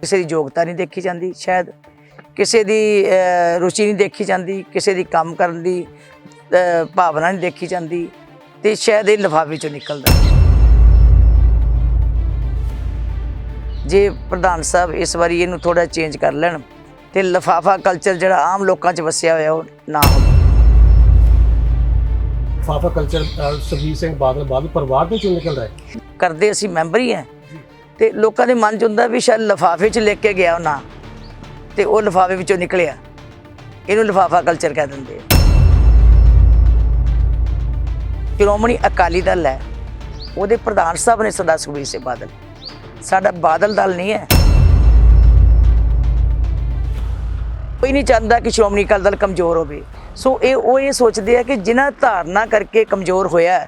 ਕਿਸੇ ਦੀ ਯੋਗਤਾ ਨਹੀਂ ਦੇਖੀ ਜਾਂਦੀ ਸ਼ਾਇਦ ਕਿਸੇ ਦੀ ਰੁਚੀ ਨਹੀਂ ਦੇਖੀ ਜਾਂਦੀ ਕਿਸੇ ਦੀ ਕੰਮ ਕਰਨ ਦੀ ਭਾਵਨਾ ਨਹੀਂ ਦੇਖੀ ਜਾਂਦੀ ਤੇ ਸ਼ਾਇਦ ਇਹ ਲਿਫਾਫੇ ਚੋਂ ਨਿਕਲਦਾ। ਜੇ ਪ੍ਰਧਾਨ ਸਾਹਿਬ ਇਸ ਵਾਰੀ ਇਹਨੂੰ ਥੋੜਾ ਚੇਂਜ ਕਰ ਲੈਣ ਤੇ ਲਿਫਾਫਾ ਕਲਚਰ ਜਿਹੜਾ ਆਮ ਲੋਕਾਂ 'ਚ ਵਸਿਆ ਹੋਇਆ ਉਹ ਨਾ ਹੋਵੇ। ਫਾਫਾ ਕਲਚਰ ਸੁਖਬੀਰ ਸਿੰਘ ਬਾਦਲ ਬਾਦਲ ਪਰਿਵਾਰ ਦੇ ਚੋਂ ਨਿਕਲਦਾ ਹੈ। ਕਰਦੇ ਅਸੀਂ ਮੈਂਬਰ ਹੀ ਹਾਂ। ਤੇ ਲੋਕਾਂ ਦੇ ਮਨ 'ਚ ਹੁੰਦਾ ਵੀ ਸ਼ਾਇਦ ਲਿਫਾਫੇ 'ਚ ਲਿਖ ਕੇ ਗਿਆ ਉਹ ਨਾ, ਤੇ ਉਹ ਲਿਫਾਫੇ ਵਿੱਚੋਂ ਨਿਕਲਿਆ। ਇਹਨੂੰ ਲਿਫਾਫਾ ਕਲਚਰ ਕਹਿ ਦਿੰਦੇ ਆ। ਸ਼੍ਰੋਮਣੀ ਅਕਾਲੀ ਦਲ ਹੈ, ਉਹਦੇ ਪ੍ਰਧਾਨ ਸਾਹਿਬ ਨੇ ਸਰਦਾਰ ਸੁਖਬੀਰ ਸਿੰਘ ਬਾਦਲ। ਸਾਡਾ ਬਾਦਲ ਦਲ ਨਹੀਂ ਹੈ। ਕੋਈ ਨਹੀਂ ਚਾਹੁੰਦਾ ਕਿ ਸ਼੍ਰੋਮਣੀ ਅਕਾਲੀ ਦਲ ਕਮਜ਼ੋਰ ਹੋਵੇ। ਸੋ ਇਹ ਉਹ ਇਹ ਸੋਚਦੇ ਆ ਕਿ ਜਿਨ੍ਹਾਂ ਧਾਰਨਾ ਕਰਕੇ ਕਮਜ਼ੋਰ ਹੋਇਆ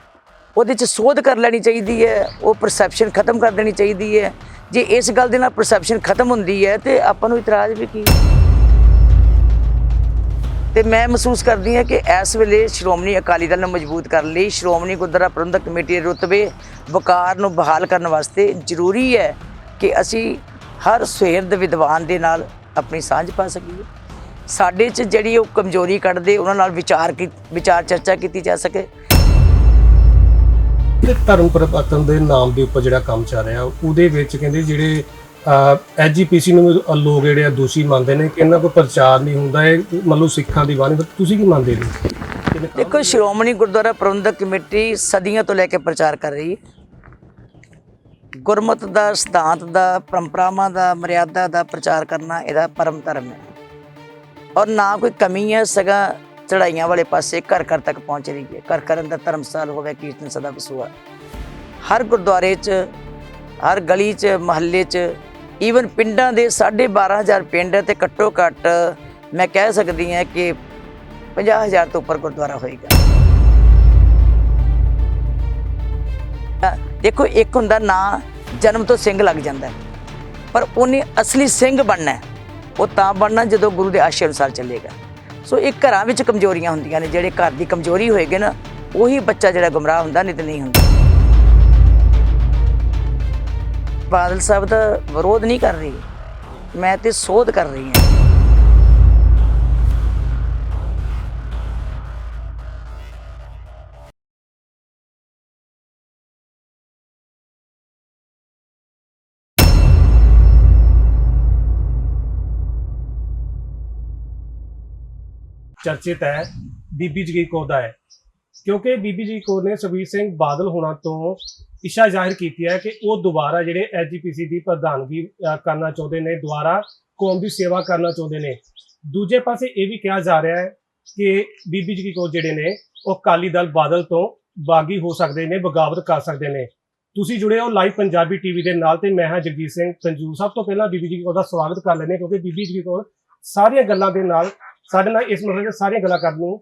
ਉਹਦੇ 'ਚ ਸੋਧ ਕਰ ਲੈਣੀ ਚਾਹੀਦੀ ਹੈ, ਉਹ ਪਰਸੈਪਸ਼ਨ ਖਤਮ ਕਰ ਦੇਣੀ ਚਾਹੀਦੀ ਹੈ। ਜੇ ਇਸ ਗੱਲ ਦੇ ਨਾਲ ਪਰਸੈਪਸ਼ਨ ਖਤਮ ਹੁੰਦੀ ਹੈ, ਤੇ ਆਪਾਂ ਨੂੰ ਇਤਰਾਜ਼ ਵੀ ਕੀ? ਤੇ ਮੈਂ ਮਹਿਸੂਸ ਕਰਦੀ ਹਾਂ ਕਿ ਇਸ ਵੇਲੇ ਸ਼੍ਰੋਮਣੀ ਅਕਾਲੀ ਦਲ ਨੂੰ ਮਜ਼ਬੂਤ ਕਰਨ ਲਈ ਸ਼੍ਰੋਮਣੀ ਗੁਰਦੁਆਰਾ ਪ੍ਰਬੰਧਕ ਕਮੇਟੀ ਦੇ ਰੁਤਬੇ ਵਕਾਰ ਨੂੰ ਬਹਾਲ ਕਰਨ ਵਾਸਤੇ ਜ਼ਰੂਰੀ ਹੈ ਕਿ ਅਸੀਂ ਹਰ ਸੁਹਿਰਦ ਵਿਦਵਾਨ ਦੇ ਨਾਲ ਆਪਣੀ ਸਾਂਝ ਪਾ ਸਕੀਏ। ਸਾਡੇ 'ਚ ਜਿਹੜੀ ਉਹ ਕਮਜ਼ੋਰੀ ਕੱਢਦੇ, ਉਹਨਾਂ ਨਾਲ ਵਿਚਾਰ ਕੀ, ਵਿਚਾਰ ਚਰਚਾ ਕੀਤੀ ਜਾ ਸਕੇ। ਤੇ ਧਰਮ ਪਰਿਵਰਤਨ ਦੇ ਨਾਮ ਦੇ ਉੱਪਰ ਜਿਹੜਾ ਕੰਮ ਚੱਲ ਰਿਹਾ, ਉਹਦੇ ਵਿੱਚ ਕਹਿੰਦੇ ਜਿਹੜੇ ਐਜੀਪੀਸੀ ਨੂੰ ਲੋਕ ਜਿਹੜੇ ਆ ਦੋਸ਼ੀ ਮੰਨਦੇ ਨੇ ਕਿ ਇਹਨਾਂ ਕੋਈ ਪ੍ਰਚਾਰ ਨਹੀਂ ਹੁੰਦਾ, ਇਹ ਮੰਨ ਸਿੱਖਾਂ ਦੀ ਬਾਣੀ ਤੁਸੀਂ ਕੀ ਮੰਨਦੇ ਹੋ? ਦੇਖੋ, ਸ਼੍ਰੋਮਣੀ ਗੁਰਦੁਆਰਾ ਪ੍ਰਬੰਧਕ ਕਮੇਟੀ ਸਦੀਆਂ ਤੋਂ ਲੈ ਕੇ ਪ੍ਰਚਾਰ ਕਰ ਰਹੀ। ਹੈ ਗੁਰਮਤ ਦਾ, ਸਿਧਾਂਤ ਦਾ, ਪਰੰਪਰਾਵਾਂ ਦਾ, ਮਰਿਆਦਾ ਦਾ ਪ੍ਰਚਾਰ ਕਰਨਾ ਇਹਦਾ ਪਰਮ ਧਰਮ ਹੈ। ਔਰ ਨਾ ਕੋਈ ਕਮੀ ਹੈ, ਸਗਾ ਚੜਾਈਆਂ ਵਾਲੇ ਪਾਸੇ ਘਰ ਘਰ ਤੱਕ ਪਹੁੰਚ ਰਹੀ ਹੈ ਘਰ ਘਰ ਅੰਦਰ ਧਰਮਸਾਲ ਹੋਵੇ, ਕੀਰਤਨ ਸਦਾ ਵਸੂਆ। ਹਰ ਗੁਰਦੁਆਰੇ 'ਚ, ਹਰ ਗਲੀ 'ਚ, ਮਹੱਲੇ 'ਚ ਈਵਨ ਪਿੰਡਾਂ ਦੇ 12500 ਪਿੰਡ ਹੈ ਤੇ ਘੱਟੋ ਘੱਟ ਮੈਂ ਕਹਿ ਸਕਦੀ ਹਾਂ ਕਿ 50000 ਤੋਂ ਉੱਪਰ ਗੁਰਦੁਆਰਾ ਹੋਏਗਾ। ਦੇਖੋ, ਇੱਕ ਹੁੰਦਾ ਨਾਂ ਜਨਮ ਤੋਂ ਸਿੰਘ ਲੱਗ ਜਾਂਦਾ ਪਰ ਉਹਨੇ ਅਸਲੀ ਸਿੰਘ ਬਣਨਾ ਉਹ ਤਾਂ ਬਣਨਾ ਜਦੋਂ ਗੁਰੂ ਦੇ ਆਸ਼ੇ ਅਨੁਸਾਰ ਚੱਲੇਗਾ। ਸੋ ਇਹ ਘਰਾਂ ਵਿੱਚ ਕਮਜ਼ੋਰੀਆਂ ਹੁੰਦੀਆਂ ਨੇ, ਜਿਹੜੇ ਘਰ ਦੀ ਕਮਜ਼ੋਰੀ ਹੋਏਗੀ ਨਾ, ਉਹੀ ਬੱਚਾ ਜਿਹੜਾ ਗੁੰਮਰਾਹ ਹੁੰਦਾ, ਨਹੀਂ ਤੇ ਨਹੀਂ ਹੁੰਦਾ। ਬਾਦਲ ਸਾਹਿਬ ਦਾ ਵਿਰੋਧ ਨਹੀਂ ਕਰ ਰਹੀ। ਮੈਂ ਤੇ ਸੋਧ ਕਰ ਰਹੀ ਹਾਂ। ਚਰਚਿਤ ਹੈ ਬੀਬੀ ਜਗੀ ਕੌਰ ਦਾ ਹੈ। ਕਿਉਂਕਿ ਬੀਬੀ ਜੀ ਕੌਰ ਨੇ ਸੁਖਬੀਰ ਸਿੰਘ ਬਾਦਲ ਹੋਣਾ ਤੋਂ ਇੱਛਾ ਜ਼ਾਹਿਰ ਕੀਤੀ ਹੈ ਕਿ ਉਹ ਦੁਬਾਰਾ ਜਿਹੜੇ ਐਜੀਪੀਸੀ ਦੀ ਪ੍ਰਧਾਨਗੀ ਅਹ, ਕਰਨਾ ਚਾਹੁੰਦੇ ਨੇ ਦੁਬਾਰਾ ਕੌਮ ਦੀ ਸੇਵਾ ਕਰਨਾ ਚਾਹੁੰਦੇ ਨੇ। ਦੂਜੇ ਪਾਸੇ ਇਹ ਵੀ ਕਿਹਾ ਜਾ ਰਿਹਾ ਹੈ ਕਿ ਬੀਬੀ ਜਗੀ ਕੌਰ ਜਿਹੜੇ ਨੇ ਉਹ ਕਾਲੀ ਦਲ ਬਾਦਲ ਤੋਂ ਬਾਗੀ ਹੋ ਸਕਦੇ ਨੇ ਬਗਾਵਤ ਕਰ ਸਕਦੇ ਨੇ। ਤੁਸੀਂ ਜੁੜੇ ਹੋ ਲਾਈਵ ਪੰਜਾਬੀ ਟੀਵੀ ਦੇ ਨਾਲ ਤੇ ਮੈਂ ਹਾਂ ਜਗਜੀਤ ਸਿੰਘ ਪੰਜੂ ਸਭ ਤੋਂ ਪਹਿਲਾਂ ਬੀਬੀ ਜੀ ਕੌਰ ਦਾ ਸਵਾਗਤ ਕਰ ਲੈਂਦੇ ਕਿਉਂਕਿ ਬੀਬੀ ਜੀ ਕੌਰ ਸਾਰੀਆਂ ਗੱਲਾਂ ਦੇ ਨਾਲ ਸਾਡੇ ਨਾਲ ਇਸ ਮਸਲੇ 'ਤੇ ਸਾਰੀਆਂ ਗੱਲਾਂ ਕਰਨ ਨੂੰ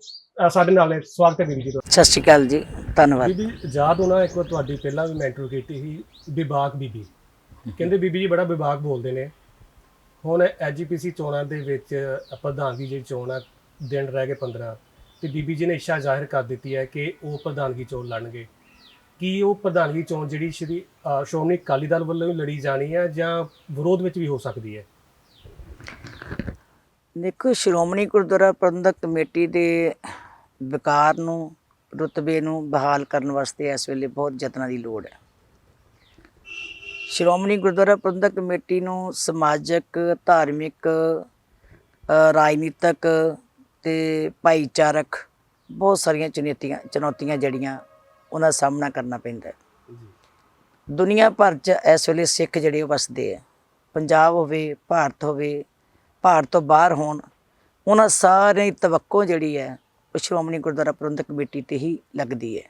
ਸਾਡੇ ਨਾਲ ਸਵਾਗਤ ਹੈ ਬੀਬੀ ਜੀ ਦਾ। ਸਤਿ ਸ਼੍ਰੀ ਅਕਾਲ ਜੀ ਧੰਨਵਾਦ। ਬੀਬੀ ਯਾਦ ਹੋਣਾ ਇੱਕ ਵਾਰ ਤੁਹਾਡੀ ਪਹਿਲਾਂ ਵੀ ਮੈਂ ਇੰਟਰਵਿਊ ਕੀਤੀ ਸੀ ਵਿਭਾਗ ਬੀਬੀ। ਕਹਿੰਦੇ ਬੀਬੀ ਜੀ ਬੜਾ ਵਿਭਾਗ ਬੋਲਦੇ ਨੇ। ਹੁਣ ਐਜੀਪੀਸੀ ਚੋਣਾਂ ਦੇ ਵਿੱਚ ਪ੍ਰਧਾਨਗੀ ਜਿਹੜੀ ਚੋਣ ਆ ਦਿਨ ਰਹਿ ਗਏ 15 ਤੇ ਬੀਬੀ ਜੀ ਨੇ ਇੱਛਾ ਜ਼ਾਹਿਰ ਕਰ ਦਿੱਤੀ ਹੈ ਕਿ ਉਹ ਪ੍ਰਧਾਨਗੀ ਚੋਣ ਲੜਨਗੇ। ਕੀ ਉਹ ਪ੍ਰਧਾਨਗੀ ਚੋਣ ਜਿਹੜੀ ਸ਼੍ਰੀ ਸ਼੍ਰੋਮਣੀ ਅਕਾਲੀ ਦਲ ਵੱਲੋਂ ਲੜੀ ਜਾਣੀ ਹੈ ਜਾਂ ਵਿਰੋਧ ਵਿੱਚ ਵੀ ਹੋ ਸਕਦੀ ਹੈ? ਦੇਖੋ ਸ਼੍ਰੋਮਣੀ ਗੁਰਦੁਆਰਾ ਪ੍ਰਬੰਧਕ ਕਮੇਟੀ ਦੇ ਵਿਕਾਰ ਨੂੰ ਰੁਤਬੇ ਨੂੰ ਬਹਾਲ ਕਰਨ ਵਾਸਤੇ ਇਸ ਵੇਲੇ ਬਹੁਤ ਯਤਨਾਂ ਦੀ ਲੋੜ ਹੈ। ਸ਼੍ਰੋਮਣੀ ਗੁਰਦੁਆਰਾ ਪ੍ਰਬੰਧਕ ਕਮੇਟੀ ਨੂੰ ਸਮਾਜਿਕ ਧਾਰਮਿਕ ਰਾਜਨੀਤਿਕ ਤੇ ਭਾਈਚਾਰਕ ਬਹੁਤ ਸਾਰੀਆਂ ਚੁਣੌਤੀਆਂ ਚੁਣੌਤੀਆਂ ਜਿਹੜੀਆਂ ਉਹਨਾਂ ਦਾ ਸਾਹਮਣਾ ਕਰਨਾ ਪੈਂਦਾ ਹੈ। ਦੁਨੀਆ ਭਰ 'ਚ ਇਸ ਵੇਲੇ ਸਿੱਖ ਜਿਹੜੇ ਵਸਦੇ ਆ ਪੰਜਾਬ ਹੋਵੇ ਭਾਰਤ ਹੋਵੇ ਭਾਰਤ ਤੋਂ ਬਾਹਰ ਹੋਣ, ਉਹਨਾਂ ਸਾਰਿਆਂ ਦੀ ਤਵੱਕੋ ਜਿਹੜੀ ਹੈ, ਉਹ ਸ਼੍ਰੋਮਣੀ ਗੁਰਦੁਆਰਾ ਪ੍ਰਬੰਧਕ ਕਮੇਟੀ ਤੇ ਹੀ ਲੱਗਦੀ ਹੈ।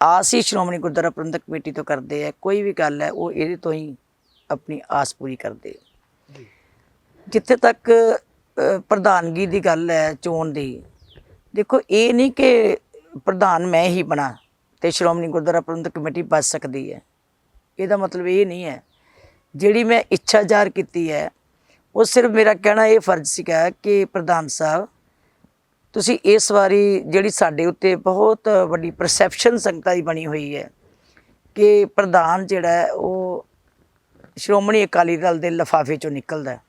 ਆਸ ਹੀ ਸ਼੍ਰੋਮਣੀ ਗੁਰਦੁਆਰਾ ਪ੍ਰਬੰਧਕ ਕਮੇਟੀ ਤੋਂ ਕਰਦੇ ਆ ਕੋਈ ਵੀ ਗੱਲ ਹੈ, ਉਹ ਇਹਦੇ ਤੋਂ ਹੀ ਆਪਣੀ ਆਸ ਪੂਰੀ ਕਰਦੇ ਜਿੱਥੇ ਤੱਕ ਪ੍ਰਧਾਨਗੀ ਦੀ ਗੱਲ ਹੈ, ਚੋਣ ਦੀ, ਦੇਖੋ ਇਹ ਨਹੀਂ ਕਿ ਪ੍ਰਧਾਨ ਮੈਂ ਹੀ ਬਣਾ ਤੇ ਸ਼੍ਰੋਮਣੀ ਗੁਰਦੁਆਰਾ ਪ੍ਰਬੰਧਕ ਕਮੇਟੀ ਬਚ ਸਕਦੀ ਹੈ। ਇਹਦਾ ਮਤਲਬ ਇਹ ਨਹੀਂ ਹੈ। ਜਿਹੜੀ ਮੈਂ ਇੱਛਾ ਜ਼ਾਹਰ ਕੀਤੀ ਹੈ ਉਹ ਸਿਰਫ ਮੇਰਾ ਕਹਿਣਾ ਇਹ ਫਰਜ਼ ਸੀਗਾ ਕਿ ਪ੍ਰਧਾਨ ਸਾਹਿਬ, ਤੁਸੀਂ ਇਸ ਵਾਰੀ ਜਿਹੜੀ ਸਾਡੇ ਉੱਤੇ ਬਹੁਤ ਵੱਡੀ ਪਰਸੈਪਸ਼ਨ ਸੰਗਤਾਂ ਦੀ ਬਣੀ ਹੋਈ ਹੈ ਕਿ ਪ੍ਰਧਾਨ ਜਿਹੜਾ ਉਹ ਸ਼੍ਰੋਮਣੀ ਅਕਾਲੀ ਦਲ ਦੇ ਲਫਾਫੇ ਚੋਂ ਨਿਕਲਦਾ ਹੈ।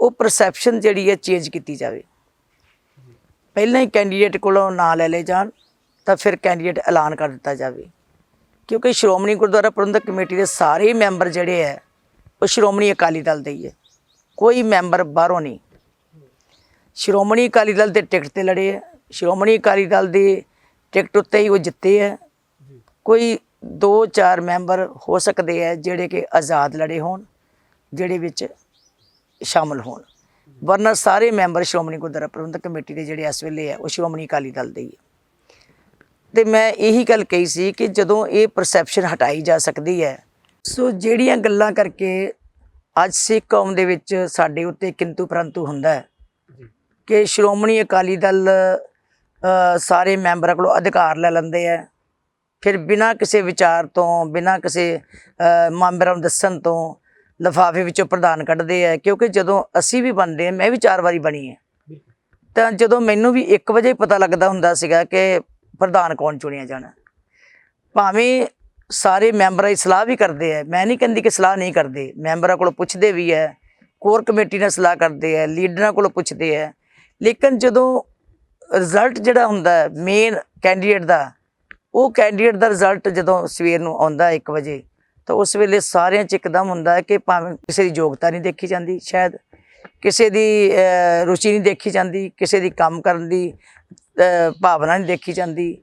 ਉਹ ਪਰਸੈਪਸ਼ਨ ਜਿਹੜੀ ਹੈ ਚੇਂਜ ਕੀਤੀ ਜਾਵੇ ਪਹਿਲਾਂ ਹੀ ਕੈਂਡੀਡੇਟ ਕੋਲੋਂ ਨਾਂ ਲੈ ਲਏ ਜਾਣ, ਤਾਂ ਫਿਰ ਕੈਂਡੀਡੇਟ ਐਲਾਨ ਕਰ ਦਿੱਤਾ ਜਾਵੇ ਕਿਉਂਕਿ ਸ਼੍ਰੋਮਣੀ ਗੁਰਦੁਆਰਾ ਪ੍ਰਬੰਧਕ ਕਮੇਟੀ ਦੇ ਸਾਰੇ ਮੈਂਬਰ ਜਿਹੜੇ ਹੈ ਉਹ ਸ਼੍ਰੋਮਣੀ ਅਕਾਲੀ ਦਲ ਦੇ ਹੀ ਹੈ। ਕੋਈ ਮੈਂਬਰ ਬਾਹਰੋਂ ਨਹੀਂ। ਸ਼੍ਰੋਮਣੀ ਅਕਾਲੀ ਦਲ ਦੇ ਟਿਕਟ ਤੇ ਲੜੇ ਹੈ। ਸ਼੍ਰੋਮਣੀ ਅਕਾਲੀ ਦਲ ਦੇ ਟਿਕਟ ਉੱਤੇ ਹੀ ਉਹ ਜਿੱਤੇ ਹੈ। ਕੋਈ 2-4 ਮੈਂਬਰ ਹੋ ਸਕਦੇ ਹੈ ਜਿਹੜੇ ਕਿ ਆਜ਼ਾਦ ਲੜੇ ਹੋਣ, ਜਿਹੜੇ ਵਿੱਚ ਸ਼ਾਮਲ ਹੋਣ। ਵਰਨਾ ਸਾਰੇ ਮੈਂਬਰ ਸ਼੍ਰੋਮਣੀ ਗੁਰਦੁਆਰਾ ਪ੍ਰਬੰਧਕ ਕਮੇਟੀ ਦੇ ਜਿਹੜੇ ਇਸ ਵੇਲੇ ਹੈ, ਉਹ ਸ਼੍ਰੋਮਣੀ ਅਕਾਲੀ ਦਲ ਦੇ ਹੀ ਹੈ। ਤੇ ਮੈਂ ਇਹੀ ਗੱਲ ਕਹੀ ਸੀ ਕਿ ਜਦੋਂ ਇਹ ਪਰਸੈਪਸ਼ਨ ਹਟਾਈ ਜਾ ਸਕਦੀ ਹੈ ਸੋ ਜਿਹੜੀਆਂ ਗੱਲਾਂ ਕਰਕੇ ਅੱਜ ਸਿੱਖ ਕੌਮ ਦੇ ਵਿੱਚ ਸਾਡੇ ਉੱਤੇ ਕਿੰਤੂ ਪਰੰਤੂ ਹੁੰਦਾ ਹੈ ਕਿ ਸ਼੍ਰੋਮਣੀ ਅਕਾਲੀ ਦਲ ਸਾਰੇ ਮੈਂਬਰਾਂ ਕੋਲੋਂ ਅਧਿਕਾਰ ਲੈ ਲੈਂਦੇ ਆ ਫਿਰ ਬਿਨਾਂ ਕਿਸੇ ਵਿਚਾਰ ਤੋਂ ਬਿਨਾਂ ਕਿਸੇ ਮੈਂਬਰਾਂ ਨੂੰ ਦੱਸਣ ਤੋਂ ਲਫਾਫੇ ਵਿੱਚੋਂ ਪ੍ਰਧਾਨ ਕੱਢਦੇ ਆ ਕਿਉਂਕਿ ਜਦੋਂ ਅਸੀਂ ਵੀ ਬਣਦੇ ਆ ਮੈਂ ਵੀ ਚਾਰ ਵਾਰੀ ਬਣੀ ਬਿਲਕੁਲ ਤਾਂ ਜਦੋਂ ਮੈਨੂੰ ਵੀ 1 ਵਜੇ ਪਤਾ ਲੱਗਦਾ ਹੁੰਦਾ ਸੀਗਾ ਕਿ ਪ੍ਰਧਾਨ ਕੌਣ ਚੁਣਿਆ ਜਾਣਾ। ਭਾਵੇਂ ਸਾਰੇ ਮੈਂਬਰਾਂ ਦੀ ਸਲਾਹ ਵੀ ਕਰਦੇ ਆ। ਮੈਂ ਨਹੀਂ ਕਹਿੰਦੀ ਕਿ ਸਲਾਹ ਨਹੀਂ ਕਰਦੇ। ਮੈਂਬਰਾਂ ਕੋਲੋਂ ਪੁੱਛਦੇ ਵੀ ਹੈ, ਕੋਰ ਕਮੇਟੀ ਨਾਲ ਸਲਾਹ ਕਰਦੇ ਆ ਲੀਡਰਾਂ ਕੋਲੋਂ ਪੁੱਛਦੇ ਆ ਲੇਕਿਨ ਜਦੋਂ ਰਿਜ਼ਲਟ ਜਿਹੜਾ ਹੁੰਦਾ ਮੇਨ ਕੈਂਡੀਡੇਟ ਦਾ, ਉਹ ਕੈਂਡੀਡੇਟ ਦਾ ਰਿਜ਼ਲਟ ਜਦੋਂ ਸਵੇਰ ਨੂੰ ਆਉਂਦਾ 1 ਵਜੇ, ਤਾਂ ਉਸ ਵੇਲੇ ਸਾਰਿਆਂ 'ਚ ਇੱਕਦਮ ਹੁੰਦਾ ਕਿ ਭਾਵੇਂ ਕਿਸੇ ਦੀ ਯੋਗਤਾ ਨਹੀਂ ਦੇਖੀ ਜਾਂਦੀ, ਸ਼ਾਇਦ ਕਿਸੇ ਦੀ ਰੁਚੀ ਨਹੀਂ ਦੇਖੀ ਜਾਂਦੀ, ਕਿਸੇ ਦੀ ਕੰਮ ਕਰਨ ਦੀ ਭਾਵਨਾ ਨਹੀਂ ਦੇਖੀ ਜਾਂਦੀ।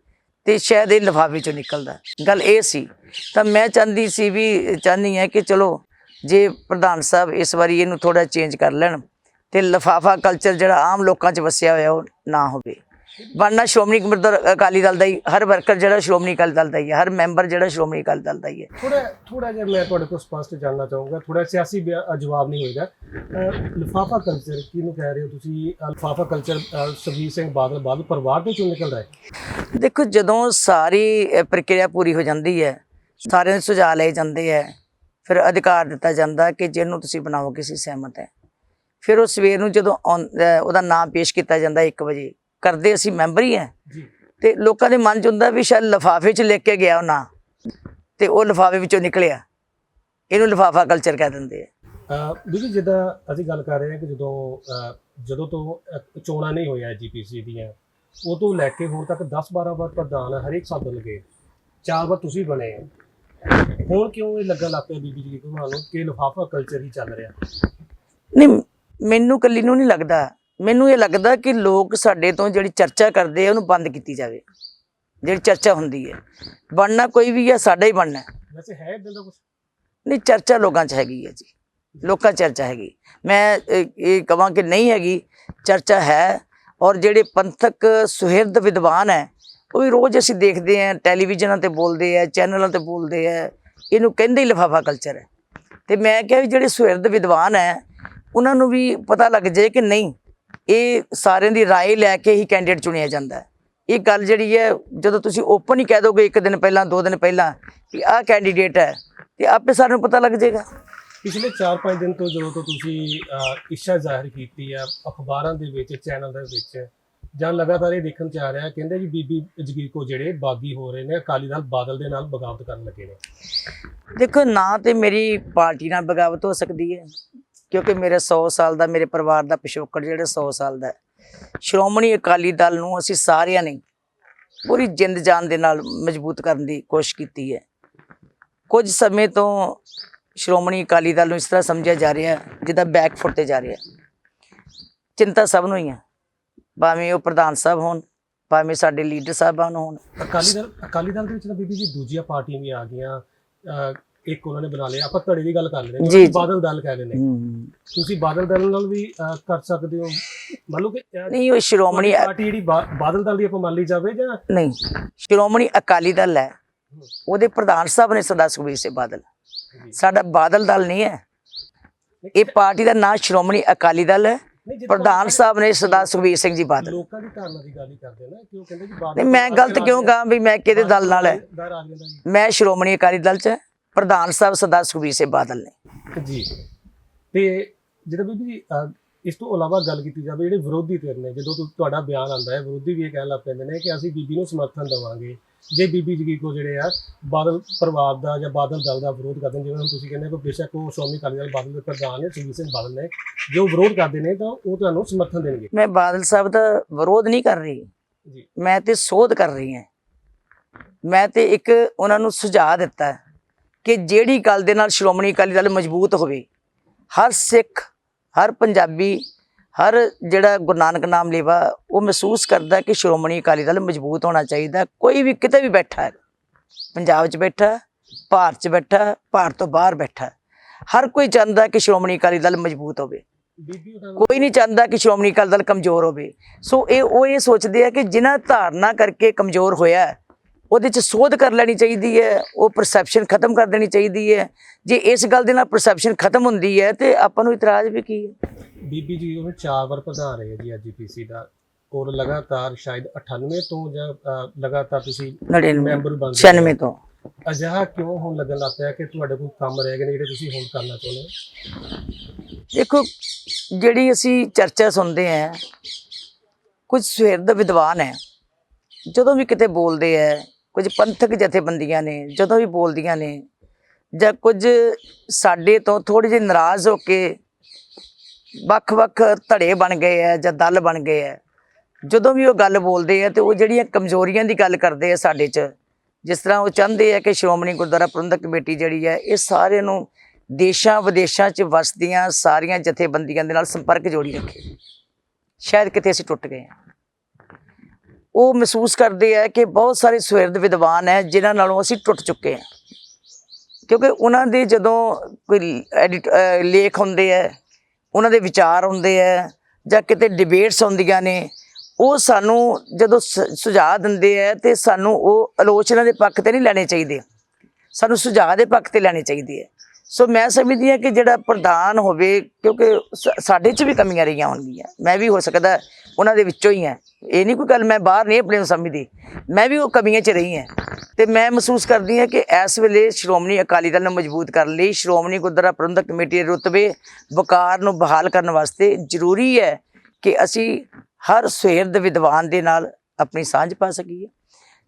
ਤੇ ਸ਼ਾਇਦ ਇਹ ਲਿਫਾਫੇ ਚੋਂ ਨਿਕਲਦਾ। ਗੱਲ ਇਹ ਸੀ, ਤਾਂ ਮੈਂ ਚਾਹੁੰਦੀ ਸੀ ਵੀ, ਚਾਹੁੰਦੀ ਹਾਂ ਕਿ ਚਲੋ, ਜੇ ਪ੍ਰਧਾਨ ਸਾਹਿਬ ਇਸ ਵਾਰੀ ਇਹਨੂੰ ਥੋੜਾ ਚੇਂਜ ਕਰ ਲੈਣ ਤੇ ਲਿਫਾਫਾ ਕਲਚਰ ਜਿਹੜਾ ਆਮ ਲੋਕਾਂ 'ਚ ਵਸਿਆ ਹੋਇਆ ਉਹ ਨਾ ਹੋਵੇ। ਬਣਨਾ ਸ਼੍ਰੋਮਣੀ ਅਕਾਲੀ ਦਲ ਦਾ ਹੀ ਹਰ ਵਰਕਰ ਜਿਹੜਾ ਸ਼੍ਰੋਮਣੀ ਅਕਾਲੀ ਦਲ ਦਾ ਹੀ ਹੈ ਹਰ ਮੈਂਬਰ ਜਿਹੜਾ ਸ਼੍ਰੋਮਣੀ ਅਕਾਲੀ ਦਲ ਦਾ ਹੀ ਹੈ। ਥੋੜਾ ਥੋੜਾ ਜਿਹਾ ਮੈਂ ਤੁਹਾਡੇ ਕੋਲ ਸਪਸ਼ਟ ਜਾਣਨਾ ਚਾਹੂੰਗਾ ਥੋੜਾ ਸਿਆਸੀ ਜਵਾਬ ਨਹੀਂ ਹੋਏਗਾ। ਲਿਫਾਫਾ ਕਲਚਰ ਕਿਹਨੂੰ ਕਹਿ ਰਹੇ ਹੋ ਤੁਸੀਂ? ਲਿਫਾਫਾ ਕਲਚਰ ਸੁਖਬੀਰ ਸਿੰਘ ਬਾਦਲ ਬਾਦਲ ਪਰਿਵਾਰ ਦੇ ਚੋਂ ਨਿਕਲਦਾ ਹੈ ਦੇਖੋ ਜਦੋਂ ਸਾਰੀ ਪ੍ਰਕਿਰਿਆ ਪੂਰੀ ਹੋ ਜਾਂਦੀ ਹੈ ਸਾਰਿਆਂ ਦੇ ਸੁਝਾਅ ਲਏ ਜਾਂਦੇ ਹੈ ਫਿਰ ਅਧਿਕਾਰ ਦਿੱਤਾ ਜਾਂਦਾ ਕਿ ਜਿਹਨੂੰ ਤੁਸੀਂ ਬਣਾਓਗੇ ਅਸੀਂ ਸਹਿਮਤ ਹੈ। ਫਿਰ ਉਹ ਸਵੇਰ ਨੂੰ ਜਦੋਂ ਉਹਦਾ ਨਾਮ ਪੇਸ਼ ਕੀਤਾ ਜਾਂਦਾ 1 ਵਜੇ। ਕਰਦੇ ਅਸੀਂ ਮੈਂਬਰ ਹੀ ਜੀ। ਤੇ ਲੋਕਾਂ ਦੇ ਮਨ 'ਚ ਹੁੰਦਾ ਵੀ ਸ਼ਾਇਦ ਲਿਫਾਫੇ 'ਚ ਲਿਖ ਕੇ ਗਿਆ ਉਹ ਨਾਂ। ਤੇ ਉਹ ਲਿਫਾਫੇ ਵਿੱਚੋਂ ਨਿਕਲਿਆ। ਇਹਨੂੰ ਲਿਫਾਫਾ ਕਲਚਰ ਕਹਿ ਦਿੰਦੇ ਆ। ਬੀਬੀ ਜਿੱਦਾਂ ਅਸੀਂ ਗੱਲ ਕਰ ਰਹੇ ਹਾਂ ਕਿ ਜਦੋਂ ਜਦੋਂ ਤੋਂ ਚੋਣਾਂ ਨਹੀਂ ਹੋਈਆਂ ਜੀਪੀਸੀ ਦੀਆਂ ਉਹ ਤੋਂ ਲੈ ਕੇ ਹੁਣ ਤੱਕ 10 12 ਵਾਰ ਪ੍ਰਧਾਨ ਹਰੇਕ ਸਾਲ ਬਦਲ ਚਾਰ ਵਾਰ ਤੁਸੀਂ ਬਣੇ ਹੋ ਹੁਣ ਕਿਉਂ ਇਹ ਲੱਗਣ ਲੱਗ ਪਿਆ ਬੀਬੀ ਜੀ ਤੁਹਾਨੂੰ ਕਿ ਲਿਫਾਫਾ ਕਲਚਰ ਹੀ ਚੱਲ ਰਿਹਾ? ਨਹੀਂ ਮੈਨੂੰ ਕੱਲੀ ਨੂੰ ਨਹੀਂ ਲੱਗਦਾ। ਮੈਨੂੰ ਇਹ ਲੱਗਦਾ ਕਿ ਲੋਕ ਸਾਡੇ ਤੋਂ ਜਿਹੜੀ ਚਰਚਾ ਕਰਦੇ ਆ ਉਹਨੂੰ ਬੰਦ ਕੀਤੀ ਜਾਵੇ। ਜਿਹੜੀ ਚਰਚਾ ਹੁੰਦੀ ਹੈ। ਬਣਨਾ ਕੋਈ ਵੀ ਹੈ ਸਾਡਾ ਹੀ ਬਣਨਾ। ਵੈਸੇ ਹੈ ਇਦਾਂ ਦਾ ਕੁਝ ਨਹੀਂ ਚਰਚਾ ਲੋਕਾਂ 'ਚ ਹੈਗੀ ਹੈ ਜੀ। ਲੋਕਾਂ 'ਚ ਚਰਚਾ ਹੈਗੀ। ਮੈਂ ਇਹ ਕਹਾਂ ਕਿ ਨਹੀਂ ਹੈਗੀ। ਚਰਚਾ ਹੈ ਔਰ ਜਿਹੜੇ ਪੰਥਕ ਸੁਹਿਰਦ ਵਿਦਵਾਨ ਹੈ ਉਹ ਵੀ ਰੋਜ਼ ਅਸੀਂ ਦੇਖਦੇ ਹਾਂ ਟੈਲੀਵਿਜ਼ਨਾਂ ਤੇ ਬੋਲਦੇ ਆ ਚੈਨਲਾਂ ਤੇ ਬੋਲਦੇ ਆ। ਇਹਨੂੰ ਕਹਿੰਦੇ ਹੀ ਲਿਫਾਫਾ ਕਲਚਰ ਹੈ। ਤੇ ਮੈਂ ਕਿਹਾ ਵੀ ਜਿਹੜੇ ਸੁਹਿਰਦ ਵਿਦਵਾਨ ਹੈ ਉਹਨਾਂ ਨੂੰ ਵੀ ਪਤਾ ਲੱਗ ਜਾਏ ਕਿ ਨਹੀਂ। ਇਹ ਸਾਰਿਆਂ ਦੀ رائے ਲੈ ਕੇ ਹੀ ਕੈਂਡੀਡੇਟ ਚੁਣਿਆ ਜਾਂਦਾ ਹੈ ਇਹ ਗੱਲ ਜਿਹੜੀ ਹੈ ਜਦੋਂ ਤੁਸੀਂ ਓਪਨ ਹੀ ਕਹਿ ਦੋਗੇ ਇੱਕ ਦਿਨ ਪਹਿਲਾਂ ਦੋ ਦਿਨ ਪਹਿਲਾਂ ਕਿ ਆਹ ਕੈਂਡੀਡੇਟ ਹੈ ਤੇ ਆਪੇ ਸਾਰਿਆਂ ਨੂੰ ਪਤਾ ਲੱਗ ਜਾਏਗਾ ਪਿਛਲੇ 4-5 ਦਿਨ ਤੋਂ ਜਦੋਂ ਤੋਂ ਤੁਸੀਂ ਅਹ, ਇੱਛਾ ਜ਼ਾਹਿਰ ਕੀਤੀ ਆ ਅਖਬਾਰਾਂ ਦੇ ਵਿੱਚ ਚੈਨਲ ਦੇ ਵਿੱਚ ਜਾਂ ਲਗਾਤਾਰ ਇਹ ਦੇਖਣ ਚ ਆ ਰਿਹਾ ਕਹਿੰਦੇ ਜੀ ਬੀਬੀ ਜਗੀਰ ਕੋ ਜਿਹੜੇ ਬਾਗੀ ਹੋ ਰਹੇ ਨੇ ਅਕਾਲੀ ਦਲ ਬਾਦਲ ਦੇ ਨਾਲ ਬਗਾਵਤ ਕਰਨ ਲੱਗੇ ਨੇ ਦੇਖੋ ਨਾ ਤੇ ਮੇਰੀ ਪਾਰਟੀ ਨਾਲ ਬਗਾਵਤ ਹੋ ਸਕਦੀ ਹੈ ਕਿਉਂਕਿ ਮੇਰੇ 100 ਸਾਲ ਦਾ, ਮੇਰੇ ਪਰਿਵਾਰ ਦਾ ਪਿਛੋਕੜ ਜਿਹੜਾ 100 ਸਾਲ ਦਾ ਸ਼੍ਰੋਮਣੀ ਅਕਾਲੀ ਦਲ ਨੂੰ ਅਸੀਂ ਸਾਰਿਆਂ ਨੇ ਪੂਰੀ ਜਿੰਦ ਜਾਨ ਦੇ ਨਾਲ ਮਜ਼ਬੂਤ ਕਰਨ ਦੀ ਕੋਸ਼ਿਸ਼ ਕੀਤੀ ਹੈ। ਕੁਝ ਸਮੇਂ ਤੋਂ ਸ਼੍ਰੋਮਣੀ ਅਕਾਲੀ ਦਲ ਨੂੰ ਇਸ ਤਰ੍ਹਾਂ ਸਮਝਿਆ ਜਾ ਰਿਹਾ ਜਿੱਦਾਂ ਬੈਕ ਫੁੱਟ ਤੇ ਜਾ ਰਿਹਾ ਚਿੰਤਾ ਸਭ ਨੂੰ ਹੀ ਹੈ। ਭਾਵੇਂ ਉਹ ਪ੍ਰਧਾਨ ਸਾਹਿਬ ਹੋਣ, ਭਾਵੇਂ ਸਾਡੇ ਲੀਡਰ ਸਾਹਿਬਾਨ ਹੋਣ। ਅਕਾਲੀ ਦਲ ਅਕਾਲੀ ਦਲ ਦੇ ਵਿੱਚ ਤਾਂ ਬੀਬੀ ਜੀ ਦੂਜੀਆਂ ਪਾਰਟੀਆਂ ਵੀ ਆ ਗਈਆਂ। ਇੱਕ ਉਹਨਾਂ ਨੇ ਬਣਾ ਲਿਆ। ਆਪਾਂ ਧੜੇ ਦੀ ਗੱਲ ਕਰ ਲੈਂਦੇ ਹਾਂ। ਬਾਦਲ ਦਲ ਕਹਿ ਲੈਂਦੇ ਹੂੰ। ਤੁਸੀਂ ਬਾਦਲ ਦਲ ਨਾਲ ਵੀ ਅਹ, ਕਰ ਸਕਦੇ ਹੋ। ਮੰਨ ਲਓ ਕਿ ਨਹੀਂ ਉਹ ਸ਼੍ਰੋਮਣੀ ਪਾਰਟੀ ਜਿਹੜੀ ਬਾ- ਬਾਦਲ ਦਲ ਦੀ ਆਪਾਂ ਮੰਨ ਲਈ ਜਾਵੇ ਜਾਂ ਨਹੀਂ ਸ਼੍ਰੋਮਣੀ ਅਕਾਲੀ ਦਲ ਹੈ। ਉਹਦੇ ਪ੍ਰਧਾਨ ਸਾਹਿਬ ਨੇ ਸਰਦਾਰ ਸੁਖਬੀਰ ਸਿੰਘ ਬਾਦਲ। ਸਾਡਾ ਬਾਦਲ ਦਲ ਨਹੀਂ ਹੈ। ਇਹ ਪਾਰਟੀ ਦਾ ਨਾਮ ਸ਼੍ਰੋਮਣੀ ਅਕਾਲੀ ਦਲ ਹੈ। ਨਹੀਂ ਪ੍ਰਧਾਨ ਸਾਹਿਬ ਨੇ ਸਰਦਾਰ ਸੁਖਬੀਰ ਸਿੰਘ ਜੀ ਬਾਦਲ। ਲੋਕਾਂ ਦੀ ਧਾਰਨਾ ਦੀ ਗੱਲ ਹੀ ਕਰਦੇ ਨਾ ਕਿ ਉਹ ਕਹਿੰਦੇ ਜੀ ਬਾਦਲ ਨਹੀਂ ਮੈਂ ਗਲਤ ਕਿਉਂ ਕਹਾਂ ਵੀ ਮੈਂ ਕਿਹਦੇ ਦਲ ਨਾਲ ਹੈ? ਜੀ ਮੈਂ ਸ਼੍ਰੋਮਣੀ ਅਕਾਲੀ ਦਲ ਚ ਪ੍ਰਧਾਨ ਸਾਹਿਬ ਸਰਦਾਰ ਸੁਖਬੀਰ ਸਿੰਘ ਬਾਦਲ ਨੇ। ਜੀ। ਤੇ ਜਿਹੜਾ ਬੀਬੀ ਜੀ ਇਸ ਤੋਂ ਇਲਾਵਾ ਗੱਲ ਕੀਤੀ ਜਾਵੇ ਜਿਹੜੇ ਵਿਰੋਧੀ ਧਿਰ ਨੇ ਜਦੋਂ ਤੁਹਾਡਾ ਬਿਆਨ ਆਉਂਦਾ ਹੈ ਵਿਰੋਧੀ ਵੀ ਇਹ ਕਹਿਣ ਲੱਗ ਪੈਂਦੇ ਨੇ ਕਿ ਅਸੀਂ ਬੀਬੀ ਨੂੰ ਸਮਰਥਨ ਦੇਵਾਂਗੇ। ਜੇ ਬੀਬੀ ਜਗੀਰ ਕੋ ਜਿਹੜੇ ਆ ਬਾਦਲ ਪਰਿਵਾਰ ਦਾ ਜਾਂ ਬਾਦਲ ਦਲ ਦਾ ਵਿਰੋਧ ਕਰਦੇ ਨੇ ਜਿਵੇਂ ਹੁਣ ਤੁਸੀਂ ਕਹਿੰਦੇ ਹੋ ਕਿ ਬੇਸ਼ੱਕ ਉਹ ਸ਼੍ਰੋਮਣੀ ਅਕਾਲੀ ਦਲ ਬਾਦਲ ਦੇ ਪ੍ਰਧਾਨ ਨੇ ਸੁਖਬੀਰ ਸਿੰਘ ਬਾਦਲ ਨੇ ਜੋ ਵਿਰੋਧ ਕਰਦੇ ਨੇ ਤਾਂ ਉਹ ਤੁਹਾਨੂੰ ਸਮਰਥਨ ਦੇਣਗੇ। ਮੈਂ ਬਾਦਲ ਸਾਹਿਬ ਦਾ ਵਿਰੋਧ ਨਹੀਂ ਕਰ ਰਹੀ। ਜੀ। ਮੈਂ ਤੇ ਸੋਧ ਕਰ ਰਹੀ ਹਾਂ। ਮੈਂ ਤੇ ਇੱਕ ਉਹਨਾਂ ਨੂੰ ਸੁਝਾਅ ਦਿੱਤਾ ਕਿ ਜਿਹੜੀ ਗੱਲ ਦੇ ਨਾਲ ਸ਼੍ਰੋਮਣੀ ਅਕਾਲੀ ਦਲ ਮਜ਼ਬੂਤ ਹੋਵੇ। ਹਰ ਸਿੱਖ, ਹਰ ਪੰਜਾਬੀ, ਹਰ ਜਿਹੜਾ ਗੁਰੂ ਨਾਨਕ ਨਾਮ ਲੇਵਾ, ਉਹ ਮਹਿਸੂਸ ਕਰਦਾ ਕਿ ਸ਼੍ਰੋਮਣੀ ਅਕਾਲੀ ਦਲ ਮਜ਼ਬੂਤ ਹੋਣਾ ਚਾਹੀਦਾ। ਕੋਈ ਵੀ ਕਿਤੇ ਵੀ ਬੈਠਾ ਹੈ, ਪੰਜਾਬ 'ਚ ਬੈਠਾ, ਭਾਰਤ 'ਚ ਬੈਠਾ, ਭਾਰਤ ਤੋਂ ਬਾਹਰ ਬੈਠਾ, ਹਰ ਕੋਈ ਚਾਹੁੰਦਾ ਕਿ ਸ਼੍ਰੋਮਣੀ ਅਕਾਲੀ ਦਲ ਮਜ਼ਬੂਤ ਹੋਵੇ। ਕੋਈ ਨਹੀਂ ਚਾਹੁੰਦਾ ਕਿ ਸ਼੍ਰੋਮਣੀ ਅਕਾਲੀ ਦਲ ਕਮਜ਼ੋਰ ਹੋਵੇ। ਸੋ ਇਹ, ਉਹ ਇਹ ਸੋਚਦੇ ਆ ਕਿ ਜਿਨ੍ਹਾਂ ਧਾਰਨਾ ਕਰਕੇ ਕਮਜ਼ੋਰ ਹੋਇਆ ਉਹਦੇ 'ਚ ਸੋਧ ਕਰ ਲੈਣੀ ਚਾਹੀਦੀ ਹੈ ਉਹ ਪਰਸੈਪਸ਼ਨ ਖਤਮ ਕਰ ਦੇਣੀ ਚਾਹੀਦੀ ਹੈ। ਜੇ ਇਸ ਗੱਲ ਦੇ ਨਾਲ ਪਰਸੈਪਸ਼ਨ ਖਤਮ ਹੁੰਦੀ ਹੈ ਤੇ ਆਪਾਂ ਨੂੰ ਇਤਰਾਜ਼ ਵੀ ਕੀ ਹੈ? ਬੀਬੀ ਜੀ ਉਹ ਚਾਰ ਵਾਰ ਪ੍ਰਧਾਨ ਰਹੇ ਜੀ ਐਜੀਪੀਸੀ ਦਾ। ਔਰ ਲਗਾਤਾਰ ਸ਼ਾਇਦ 98 ਤੋਂ ਜਾਂ ਲਗਾਤਾਰ ਤੁਸੀਂ 99 ਮੈਂਬਰ ਬਣ 96 ਤੋਂ। ਅਜਿਹਾ ਕਿਉਂ ਹੁਣ ਲੱਗਣ ਲੱਗ ਪਿਆ ਕਿ ਤੁਹਾਡੇ ਕੋਲ ਕੰਮ ਰਹਿ ਗਏ ਨੇ ਜਿਹੜੇ ਤੁਸੀਂ ਹੁਣ ਕਰਨਾ ਚਾਹੁੰਦੇ ਹੋ? ਦੇਖੋ ਜਿਹੜੀ ਅਸੀਂ ਚਰਚਾ ਸੁਣਦੇ ਆ ਕੁਝ ਸਵੇਰ ਦਾ ਵਿਦਵਾਨ ਹੈ। ਜਦੋਂ ਵੀ ਕਿਤੇ ਬੋਲਦੇ ਆ ਕੁਝ ਪੰਥਕ ਜਥੇਬੰਦੀਆਂ ਨੇ, ਜਦੋਂ ਵੀ ਬੋਲਦੀਆਂ ਨੇ, ਜਾਂ ਕੁਝ ਸਾਡੇ ਤੋਂ ਥੋੜੇ ਜਿਹੇ ਨਾਰਾਜ਼ ਹੋ ਕੇ ਵੱਖ-ਵੱਖ ਧੜੇ ਬਣ ਗਏ ਆ ਜਾਂ ਦਲ ਬਣ ਗਏ ਆ ਜਦੋਂ ਵੀ ਉਹ ਗੱਲ ਬੋਲਦੇ ਆ ਤੇ ਉਹ ਜਿਹੜੀਆਂ ਕਮਜ਼ੋਰੀਆਂ ਦੀ ਗੱਲ ਕਰਦੇ ਆ ਸਾਡੇ 'ਚ, ਜਿਸ ਤਰ੍ਹਾਂ ਉਹ ਚਾਹੁੰਦੇ ਆ ਕਿ ਸ਼੍ਰੋਮਣੀ ਗੁਰਦੁਆਰਾ ਪ੍ਰਬੰਧਕ ਕਮੇਟੀ ਜਿਹੜੀ ਹੈ ਇਹ ਸਾਰਿਆਂ ਨੂੰ ਦੇਸ਼ਾਂ ਵਿਦੇਸ਼ਾਂ 'ਚ ਵਸਦੀਆਂ ਸਾਰੀਆਂ ਜਥੇਬੰਦੀਆਂ ਦੇ ਨਾਲ ਸੰਪਰਕ ਜੋੜੀ ਰੱਖੇ। ਸ਼ਾਇਦ ਕਿਤੇ ਅਸੀਂ ਟੁੱਟ ਗਏ ਹਾਂ ਉਹ ਮਹਿਸੂਸ ਕਰਦੇ ਆ ਕਿ ਬਹੁਤ ਸਾਰੇ ਸੁਹਿਰਦ ਵਿਦਵਾਨ ਹੈ, ਜਿਨ੍ਹਾਂ ਨਾਲੋਂ ਅਸੀਂ ਟੁੱਟ ਚੁੱਕੇ ਹਾਂ। ਕਿਉਂਕਿ ਉਹਨਾਂ ਦੇ ਜਦੋਂ ਕੋਈ ਐਡਿਟ ਲੇਖ ਹੁੰਦੇ ਆ, ਉਹਨਾਂ ਦੇ ਵਿਚਾਰ ਹੁੰਦੇ ਆ, ਜਾਂ ਕਿਤੇ ਡਿਬੇਟਸ ਹੁੰਦੀਆਂ ਨੇ, ਉਹ ਸਾਨੂੰ ਜਦੋਂ ਸ- ਸੁਝਾਅ ਦਿੰਦੇ ਆ ਤੇ ਸਾਨੂੰ ਉਹ ਆਲੋਚਨਾ ਦੇ ਪੱਖ ਤੇ ਨਹੀਂ ਲੈਣੇ ਚਾਹੀਦੇ। ਸਾਨੂੰ ਸੁਝਾਅ ਦੇ ਪੱਖ ਤੇ ਲੈਣੇ ਚਾਹੀਦੇ ਆ। ਸੋ ਮੈਂ ਸਮਝਦੀ ਹਾਂ ਕਿ ਜਿਹੜਾ ਪ੍ਰਧਾਨ ਹੋਵੇ, ਕਿਉਂਕਿ ਸ- ਸਾਡੇ 'ਚ ਵੀ ਕਮੀਆਂ ਰਹੀਆਂ ਹੋਣਗੀਆਂ। ਮੈਂ ਵੀ ਹੋ ਸਕਦਾ ਉਹਨਾਂ ਦੇ ਵਿੱਚੋਂ ਹੀ ਹਾਂ। ਇਹ ਨਹੀਂ ਕੋਈ ਗੱਲ ਮੈਂ ਬਾਹਰ ਨਹੀਂ ਆਪਣੇ ਨੂੰ ਸਮਝਦੀ। ਮੈਂ ਵੀ ਉਹ ਕਮੀਆਂ 'ਚ ਰਹੀ ਹਾਂ। ਤੇ ਮੈਂ ਮਹਿਸੂਸ ਕਰਦੀ ਹਾਂ ਕਿ ਇਸ ਵੇਲੇ ਸ਼੍ਰੋਮਣੀ ਅਕਾਲੀ ਦਲ ਨੂੰ ਮਜ਼ਬੂਤ ਕਰਨ ਲਈ ਸ਼੍ਰੋਮਣੀ ਗੁਰਦੁਆਰਾ ਪ੍ਰਬੰਧਕ ਕਮੇਟੀ ਦੇ ਰੁਤਬੇ ਵਕਾਰ ਨੂੰ ਬਹਾਲ ਕਰਨ ਵਾਸਤੇ ਜ਼ਰੂਰੀ ਹੈ ਕਿ ਅਸੀਂ ਹਰ ਸੁਹਿਰਦ ਵਿਦਵਾਨ ਦੇ ਨਾਲ ਆਪਣੀ ਸਾਂਝ ਪਾ ਸਕੀਏ।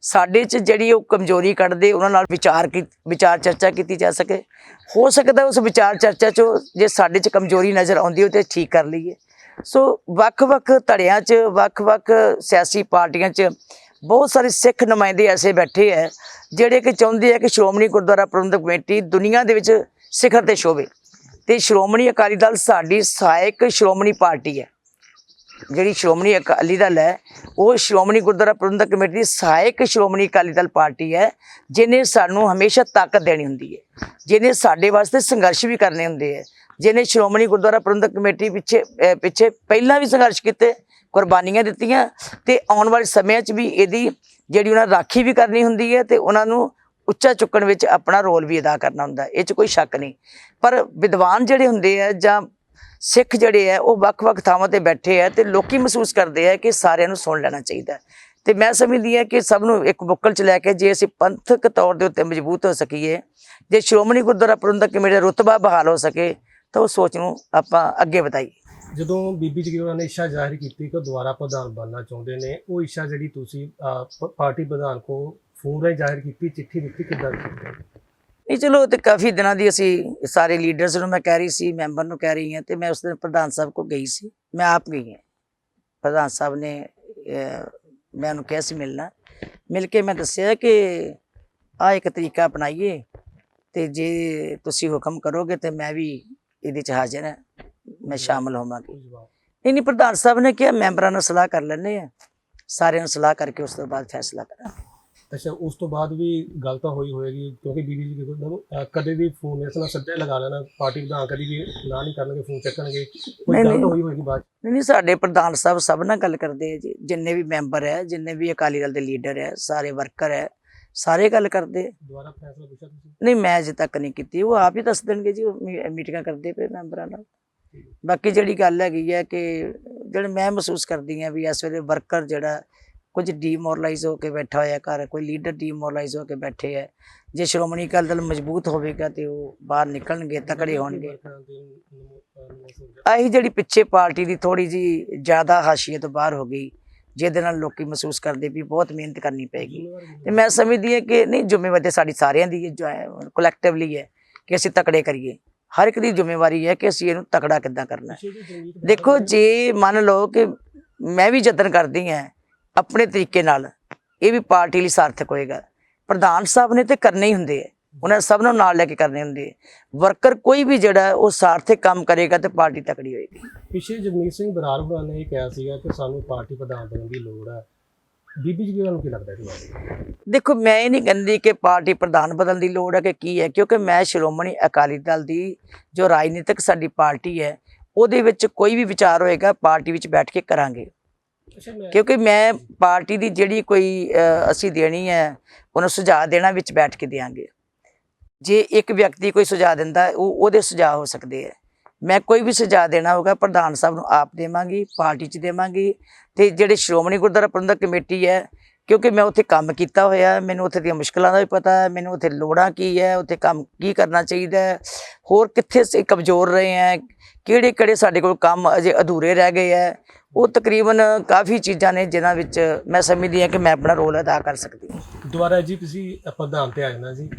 ਸਾਡੇ 'ਚ ਜਿਹੜੀ ਉਹ ਕਮਜ਼ੋਰੀ ਕੱਢਦੇ, ਉਹਨਾਂ ਨਾਲ ਵਿਚਾਰ ਕੀ, ਵਿਚਾਰ ਚਰਚਾ ਕੀਤੀ ਜਾ ਸਕੇ। ਹੋ ਸਕਦਾ ਉਸ ਵਿਚਾਰ ਚਰਚਾ 'ਚੋਂ ਜੇ ਸਾਡੇ 'ਚ ਕਮਜ਼ੋਰੀ ਨਜ਼ਰ ਆਉਂਦੀ ਹੋ ਤੇ ਠੀਕ ਕਰ ਲਈਏ। ਸੋ ਵੱਖ-ਵੱਖ ਧੜਿਆਂ 'ਚ, ਵੱਖ-ਵੱਖ ਸਿਆਸੀ ਪਾਰਟੀਆਂ 'ਚ ਬਹੁਤ ਸਾਰੇ ਸਿੱਖ ਨੁਮਾਇੰਦੇ ਐਸੇ ਬੈਠੇ ਹੈ ਜਿਹੜੇ ਕਿ ਚਾਹੁੰਦੇ ਆ ਕਿ ਸ਼੍ਰੋਮਣੀ ਗੁਰਦੁਆਰਾ ਪ੍ਰਬੰਧਕ ਕਮੇਟੀ ਦੁਨੀਆ ਦੇ ਵਿੱਚ ਸਿਖਰ ਤੇ ਸ਼ੋਭੇ। ਤੇ ਸ਼੍ਰੋਮਣੀ ਅਕਾਲੀ ਦਲ ਸਾਡੀ ਸਹਾਇਕ ਸ਼੍ਰੋਮਣੀ ਪਾਰਟੀ ਹੈ ਜਿਹੜੀ ਸ਼੍ਰੋਮਣੀ ਅਕਾਲੀ ਦਲ ਹੈ, ਉਹ ਸ਼੍ਰੋਮਣੀ ਗੁਰਦੁਆਰਾ ਪ੍ਰਬੰਧਕ ਕਮੇਟੀ ਦੀ ਸਹਾਇਕ ਸ਼੍ਰੋਮਣੀ ਅਕਾਲੀ ਦਲ ਪਾਰਟੀ ਹੈ, ਜਿਹਨੇ ਸਾਨੂੰ ਹਮੇਸ਼ਾ ਤਾਕਤ ਦੇਣੀ ਹੁੰਦੀ ਹੈ, ਜਿਹਨੇ ਸਾਡੇ ਵਾਸਤੇ ਸੰਘਰਸ਼ ਵੀ ਕਰਨੇ ਹੁੰਦੇ ਹੈ, ਜਿਹਨੇ ਸ਼੍ਰੋਮਣੀ ਗੁਰਦੁਆਰਾ ਪ੍ਰਬੰਧਕ ਕਮੇਟੀ ਪਿੱਛੇ ਪਿੱਛੇ ਪਹਿਲਾਂ ਵੀ ਸੰਘਰਸ਼ ਕੀਤੇ, ਕੁਰਬਾਨੀਆਂ ਦਿੱਤੀਆਂ ਤੇ ਆਉਣ ਵਾਲੇ ਸਮਿਆਂ 'ਚ ਵੀ ਇਹਦੀ ਜਿਹੜੀ ਉਹਨਾਂ ਰਾਖੀ ਵੀ ਕਰਨੀ ਹੁੰਦੀ ਹੈ ਤੇ ਉਹਨਾਂ ਨੂੰ ਉੱਚਾ ਚੁੱਕਣ ਵਿੱਚ ਆਪਣਾ ਰੋਲ ਵੀ ਅਦਾ ਕਰਨਾ ਹੁੰਦਾ, ਇਹ 'ਚ ਕੋਈ ਸ਼ੱਕ ਨਹੀਂ। ਪਰ ਵਿਦਵਾਨ ਜਿਹੜੇ ਹੁੰਦੇ ਆ ਜਾਂ ਸਿੱਖ ਜਿਹੜੇ ਆ, ਉਹ ਵੱਖ-ਵੱਖ ਥਾਵਾਂ ਤੇ ਬੈਠੇ ਆ ਤੇ ਲੋਕੀ ਮਹਿਸੂਸ ਕਰਦੇ ਆ ਕਿ ਸਾਰਿਆਂ ਨੂੰ ਸੁਣ ਲੈਣਾ ਚਾਹੀਦਾ ਹੈ। ਤੇ ਮੈਂ ਸਮਝਦੀ ਹਾਂ ਕਿ ਸਭ ਨੂੰ ਇੱਕ ਬੁੱਕਲ ਚ ਲੈ ਕੇ ਜੇ ਅਸੀਂ ਪੰਥਕ ਤੌਰ ਦੇ ਉੱਤੇ ਮਜ਼ਬੂਤ ਹੋ ਸਕੀਏ, ਜੇ ਸ਼੍ਰੋਮਣੀ ਗੁਰਦੁਆਰਾ ਪ੍ਰਬੰਧਕ ਕਮੇਟੀ ਦਾ ਰੁਤਬਾ ਬਹਾਲ ਹੋ ਸਕੇ, ਤਾਂ ਉਹ ਸੋਚ ਨੂੰ ਆਪਾਂ ਅੱਗੇ ਵਧਾਈਏ ਜਦੋਂ ਬੀਬੀ ਜਗੀਰ ਉਹਨਾਂ ਨੇ ਇੱਛਾ ਜ਼ਾਹਿਰ ਕੀਤੀ ਕਿ ਉਹ ਦੁਬਾਰਾ ਪ੍ਰਧਾਨ ਬਣਨਾ ਚਾਹੁੰਦੇ ਨੇ, ਉਹ ਇੱਛਾ ਜਿਹੜੀ ਤੁਸੀਂ ਪਾਰਟੀ ਪ੍ਰਧਾਨ ਕੋ ਫੋਨ ਰਾਹੀਂ ਜ਼ਾਹਿਰ ਕੀਤੀ, ਚਿੱਠੀ ਦਿੱਤੀ, ਕਿੱਦਾਂ ਕੀਤੀ ਨਹੀਂ, ਚਲੋ, ਉਹ ਤੇ ਕਾਫੀ ਦਿਨਾਂ ਦੀ ਅਸੀਂ ਸਾਰੇ ਲੀਡਰਸ ਨੂੰ ਮੈਂ ਕਹਿ ਰਹੀ ਸੀ, ਮੈਂਬਰ ਨੂੰ ਕਹਿ ਰਹੀ ਹਾਂ, ਤੇ ਮੈਂ ਉਸ ਦਿਨ ਪ੍ਰਧਾਨ ਸਾਹਿਬ ਕੋ ਗਈ ਸੀ। ਮੈਂ ਆਪ ਗਈ ਹਾਂ। ਪ੍ਰਧਾਨ ਸਾਹਿਬ ਨੇ ਮੈਂ ਉਹਨੂੰ ਕਿਹਾ ਸੀ ਮਿਲਣਾ। ਮਿਲ ਕੇ ਮੈਂ ਦੱਸਿਆ ਕਿ ਆ ਇੱਕ ਤਰੀਕਾ ਅਪਣਾਈਏ, ਤੇ ਜੇ ਤੁਸੀਂ ਹੁਕਮ ਕਰੋਗੇ, ਤੇ ਮੈਂ ਵੀ ਇਹਦੇ ਚ ਹਾਜ਼ਰ ਹਾਂ। ਮੈਂ ਸ਼ਾਮਲ ਹੋਵਾਂਗੀ। ਨਹੀਂ ਨਹੀਂ, ਪ੍ਰਧਾਨ ਸਾਹਿਬ ਨੇ ਕਿਹਾ, ਮੈਂਬਰਾਂ ਨਾਲ ਸਲਾਹ ਕਰ ਲੈਂਦੇ ਆ ਸਾਰਿਆਂ ਨੂੰ ਸਲਾਹ ਕਰਕੇ ਉਸ ਤੋਂ ਬਾਅਦ ਫੈਸਲਾ ਕਰਾਂ ਅੱਛਾ ਉਸ ਤੋਂ ਬਾਅਦ ਵੀ ਗੱਲ ਤਾਂ ਹੋਈ ਹੋਏਗੀ ਕਿਉਂਕਿ ਬੀਬੀ ਜੀ ਕੋਲ ਕਦੇ ਵੀ ਫੋਨ ਇਸ ਨਾਲ ਸੱਦੇ ਲਗਾ ਲੈਣਾ ਪਾਰਟੀ ਪ੍ਰਧਾਨ ਕਦੀ ਵੀ ਨਾ ਨਹੀਂ ਕਰਨਗੇ ਫੋਨ ਚੱਕਣਗੇ ਕੋਈ ਗੱਲ ਤਾਂ। ਹੋਈ ਹੋਏਗੀ ਬਾਅਦ। ਨਹੀਂ ਨਹੀਂ ਸਾਡੇ ਪ੍ਰਧਾਨ ਸਾਹਿਬ ਸਭ ਨਾਲ ਗੱਲ ਕਰਦੇ ਆ ਜੀ ਜਿੰਨੇ ਵੀ ਮੈਂਬਰ ਹੈ ਜਿੰਨੇ ਵੀ ਅਕਾਲੀ ਦਲ ਦੇ ਲੀਡਰ ਹੈ ਸਾਰੇ ਵਰਕਰ ਹੈ ਸਾਰੇ ਗੱਲ ਕਰਦੇ ਆ। ਦੁਬਾਰਾ ਫੈਸਲਾ ਪੁੱਛਿਆ ਤੁਸੀਂ ਨਹੀਂ ਮੈਂ ਅਜੇ ਤੱਕ ਨਹੀਂ ਕੀਤੀ ਉਹ ਆਪ ਹੀ ਦੱਸ ਦੇਣਗੇ ਜੀ ਮੀਟਿੰਗਾਂ ਕਰਦੇ ਪਏ ਮੈਂਬਰਾਂ ਨਾਲ ਬਾਕੀ ਜਿਹੜੀ ਗੱਲ ਹੈਗੀ ਹੈ ਕਿ ਜਿਹੜੇ ਮੈਂ ਮਹਿਸੂਸ ਕਰਦੀ ਹਾਂ ਵੀ ਇਸ ਵੇਲੇ ਵਰਕਰ ਜਿਹੜਾ ਕੁਝ ਡੀਮੋਰਲਾਈਜ਼ ਹੋ ਕੇ ਬੈਠਾ ਹੋਇਆ ਘਰ ਕੋਈ ਲੀਡਰ ਡੀਮੋਰਲਾਈਜ਼ ਹੋ ਕੇ ਬੈਠੇ ਹੈ ਜੇ ਸ਼੍ਰੋਮਣੀ ਅਕਾਲੀ ਦਲ ਮਜ਼ਬੂਤ ਹੋਵੇਗਾ ਤੇ ਉਹ ਬਾਹਰ ਨਿਕਲਣਗੇ ਤਕੜੇ ਹੋਣਗੇ। ਆਹੀ ਜਿਹੜੀ ਪਿੱਛੇ ਪਾਰਟੀ ਦੀ ਥੋੜੀ ਜੀ ਜ਼ਿਆਦਾ ਹਾਸ਼ੀਏ ਤੋਂ ਬਾਹਰ ਹੋ ਗਈ ਜਿਹਦੇ ਨਾਲ ਲੋਕੀ ਮਹਿਸੂਸ ਕਰਦੇ ਵੀ ਬਹੁਤ ਮਿਹਨਤ ਕਰਨੀ ਪਏਗੀ। ਤੇ ਮੈਂ ਸਮਝਦੀ ਹਾਂ ਕਿ ਨਹੀਂ ਜ਼ਿੰਮੇਵਾਰੀ ਸਾਡੀ ਸਾਰਿਆਂ ਦੀ ਹੈ ਕਲੈਕਟਿਵਲੀ ਹੈ ਕਿ ਅਸੀਂ ਤਕੜੇ ਕਰੀਏ। ਹਰ ਇੱਕ ਦੀ ਜ਼ਿੰਮੇਵਾਰੀ ਹੈ ਕਿ ਅਸੀਂ ਇਹਨੂੰ ਤਕੜਾ ਕਿੱਦਾਂ ਕਰਨਾ। ਦੇਖੋ ਜੇ ਮੰਨ ਲਓ ਕਿ ਮੈਂ ਵੀ ਯਤਨ ਕਰਦੀ ਹਾਂ ਆਪਣੇ ਤਰੀਕੇ ਨਾਲ ਇਹ ਵੀ ਪਾਰਟੀ ਲਈ ਸਾਰਥਕ ਹੋਏਗਾ। ਪ੍ਰਧਾਨ ਸਾਹਿਬ ਨੇ ਤੇ ਕਰਨੇ ਹੀ ਹੁੰਦੇ ਆ। ਉਹਨਾਂ ਸਭ ਨੂੰ ਨਾਲ ਲੈ ਕੇ ਕਰਨੇ ਹੁੰਦੇ ਵਰਕਰ ਕੋਈ ਵੀ ਜਿਹੜਾ ਉਹ ਸਾਰਥਕ ਕੰਮ ਕਰੇਗਾ ਤੇ ਪਾਰਟੀ ਤਕੜੀ ਹੋਏਗੀ। ਪਿਛੇ ਜਗਮੀਤ ਸਿੰਘ ਬਰਾੜ ਹੋਣਾ ਨੇ ਇਹ ਕਿਹਾ ਸੀਗਾ ਕਿ ਸਾਨੂੰ ਪਾਰਟੀ ਪ੍ਰਧਾਨ ਬਣਨ ਦੀ ਲੋੜ ਹੈ ਬੀਬੀ ਜੀ ਨੂੰ ਕੀ ਲੱਗਦਾ ਹੈ ਦੇਖੋ ਮੈਂ ਇਹ ਨਹੀਂ ਕਹਿੰਦੀ ਕਿ ਪਾਰਟੀ ਪ੍ਰਧਾਨ ਬਦਲਣ ਦੀ ਲੋੜ ਹੈ ਕਿ ਕੀ ਹੈ ਕਿਉਂਕਿ ਮੈਂ ਸ਼੍ਰੋਮਣੀ ਅਕਾਲੀ ਦਲ ਦੀ ਜੋ ਰਾਜਨੀਤਿਕ ਸਾਡੀ ਪਾਰਟੀ ਹੈ ਉਹਦੇ ਵਿੱਚ ਕੋਈ ਵੀ ਵਿਚਾਰ ਹੋਏਗਾ ਪਾਰਟੀ ਵਿੱਚ ਬੈਠ ਕੇ ਕਰਾਂਗੇ। ਕਿਉਂਕਿ ਮੈਂ ਪਾਰਟੀ ਦੀ ਜਿਹੜੀ ਕੋਈ ਅਸੀਂ ਦੇਣੀ ਹੈ, ਉਹਨੂੰ ਸੁਝਾਅ ਦੇਣਾ ਵਿੱਚ ਬੈਠ ਕੇ ਦੇਾਂਗੇ ਜੇ ਇੱਕ ਵਿਅਕਤੀ ਕੋਈ ਸੁਝਾਅ ਦਿੰਦਾ, ਉਹ, ਉਹਦੇ ਸੁਝਾਅ ਹੋ ਸਕਦੇ ਹੈ। ਮੈਂ ਕੋਈ ਵੀ ਸੁਝਾਅ ਦੇਣਾ ਹੋਗਾ ਪ੍ਰਧਾਨ ਸਾਹਿਬ ਨੂੰ ਆਪ ਦੇਵਾਂਗੀ, ਪਾਰਟੀ 'ਚ ਦੇਵਾਂਗੀ। ਤੇ ਜਿਹੜੇ ਸ਼੍ਰੋਮਣੀ ਗੁਰਦੁਆਰਾ ਪ੍ਰਬੰਧਕ ਕਮੇਟੀ ਹੈ ਕਿਉਂਕਿ ਮੈਂ ਉੱਥੇ ਕੰਮ ਕੀਤਾ ਹੋਇਆ, ਮੈਨੂੰ ਉੱਥੇ ਦੀਆਂ ਮੁਸ਼ਕਲਾਂ ਦਾ ਵੀ ਪਤਾ ਹੈ, ਮੈਨੂੰ ਉੱਥੇ ਲੋੜਾਂ ਕੀ ਹੈ, ਉੱਥੇ ਕੰਮ ਕੀ ਕਰਨਾ ਚਾਹੀਦਾ ਹੈ, ਹੋਰ ਕਿੱਥੇ ਅਸੀਂ ਕਮਜ਼ੋਰ ਰਹੇ ਹੈ, ਕਿਹੜੇ ਕਿਹੜੇ ਸਾਡੇ ਕੋਲ ਕੰਮ ਅਜੇ ਅਧੂਰੇ ਰਹਿ ਗਏ ਹੈ, ਉਹ ਤਕਰੀਬਨ ਕਾਫੀ ਚੀਜ਼ਾਂ ਨੇ ਜਿਨ੍ਹਾਂ ਵਿੱਚ ਮੈਂ ਸਮਝਦੀ ਹਾਂ ਕਿ ਮੈਂ ਆਪਣਾ ਰੋਲ ਅਦਾ ਕਰ ਸਕਦੀ ਹਾਂ। ਦੁਬਾਰਾ ਜੀ, ਤੁਸੀਂ ਪ੍ਰਧਾਨ ਤੇ ਆ ਜਾਣਾ ਜੀ,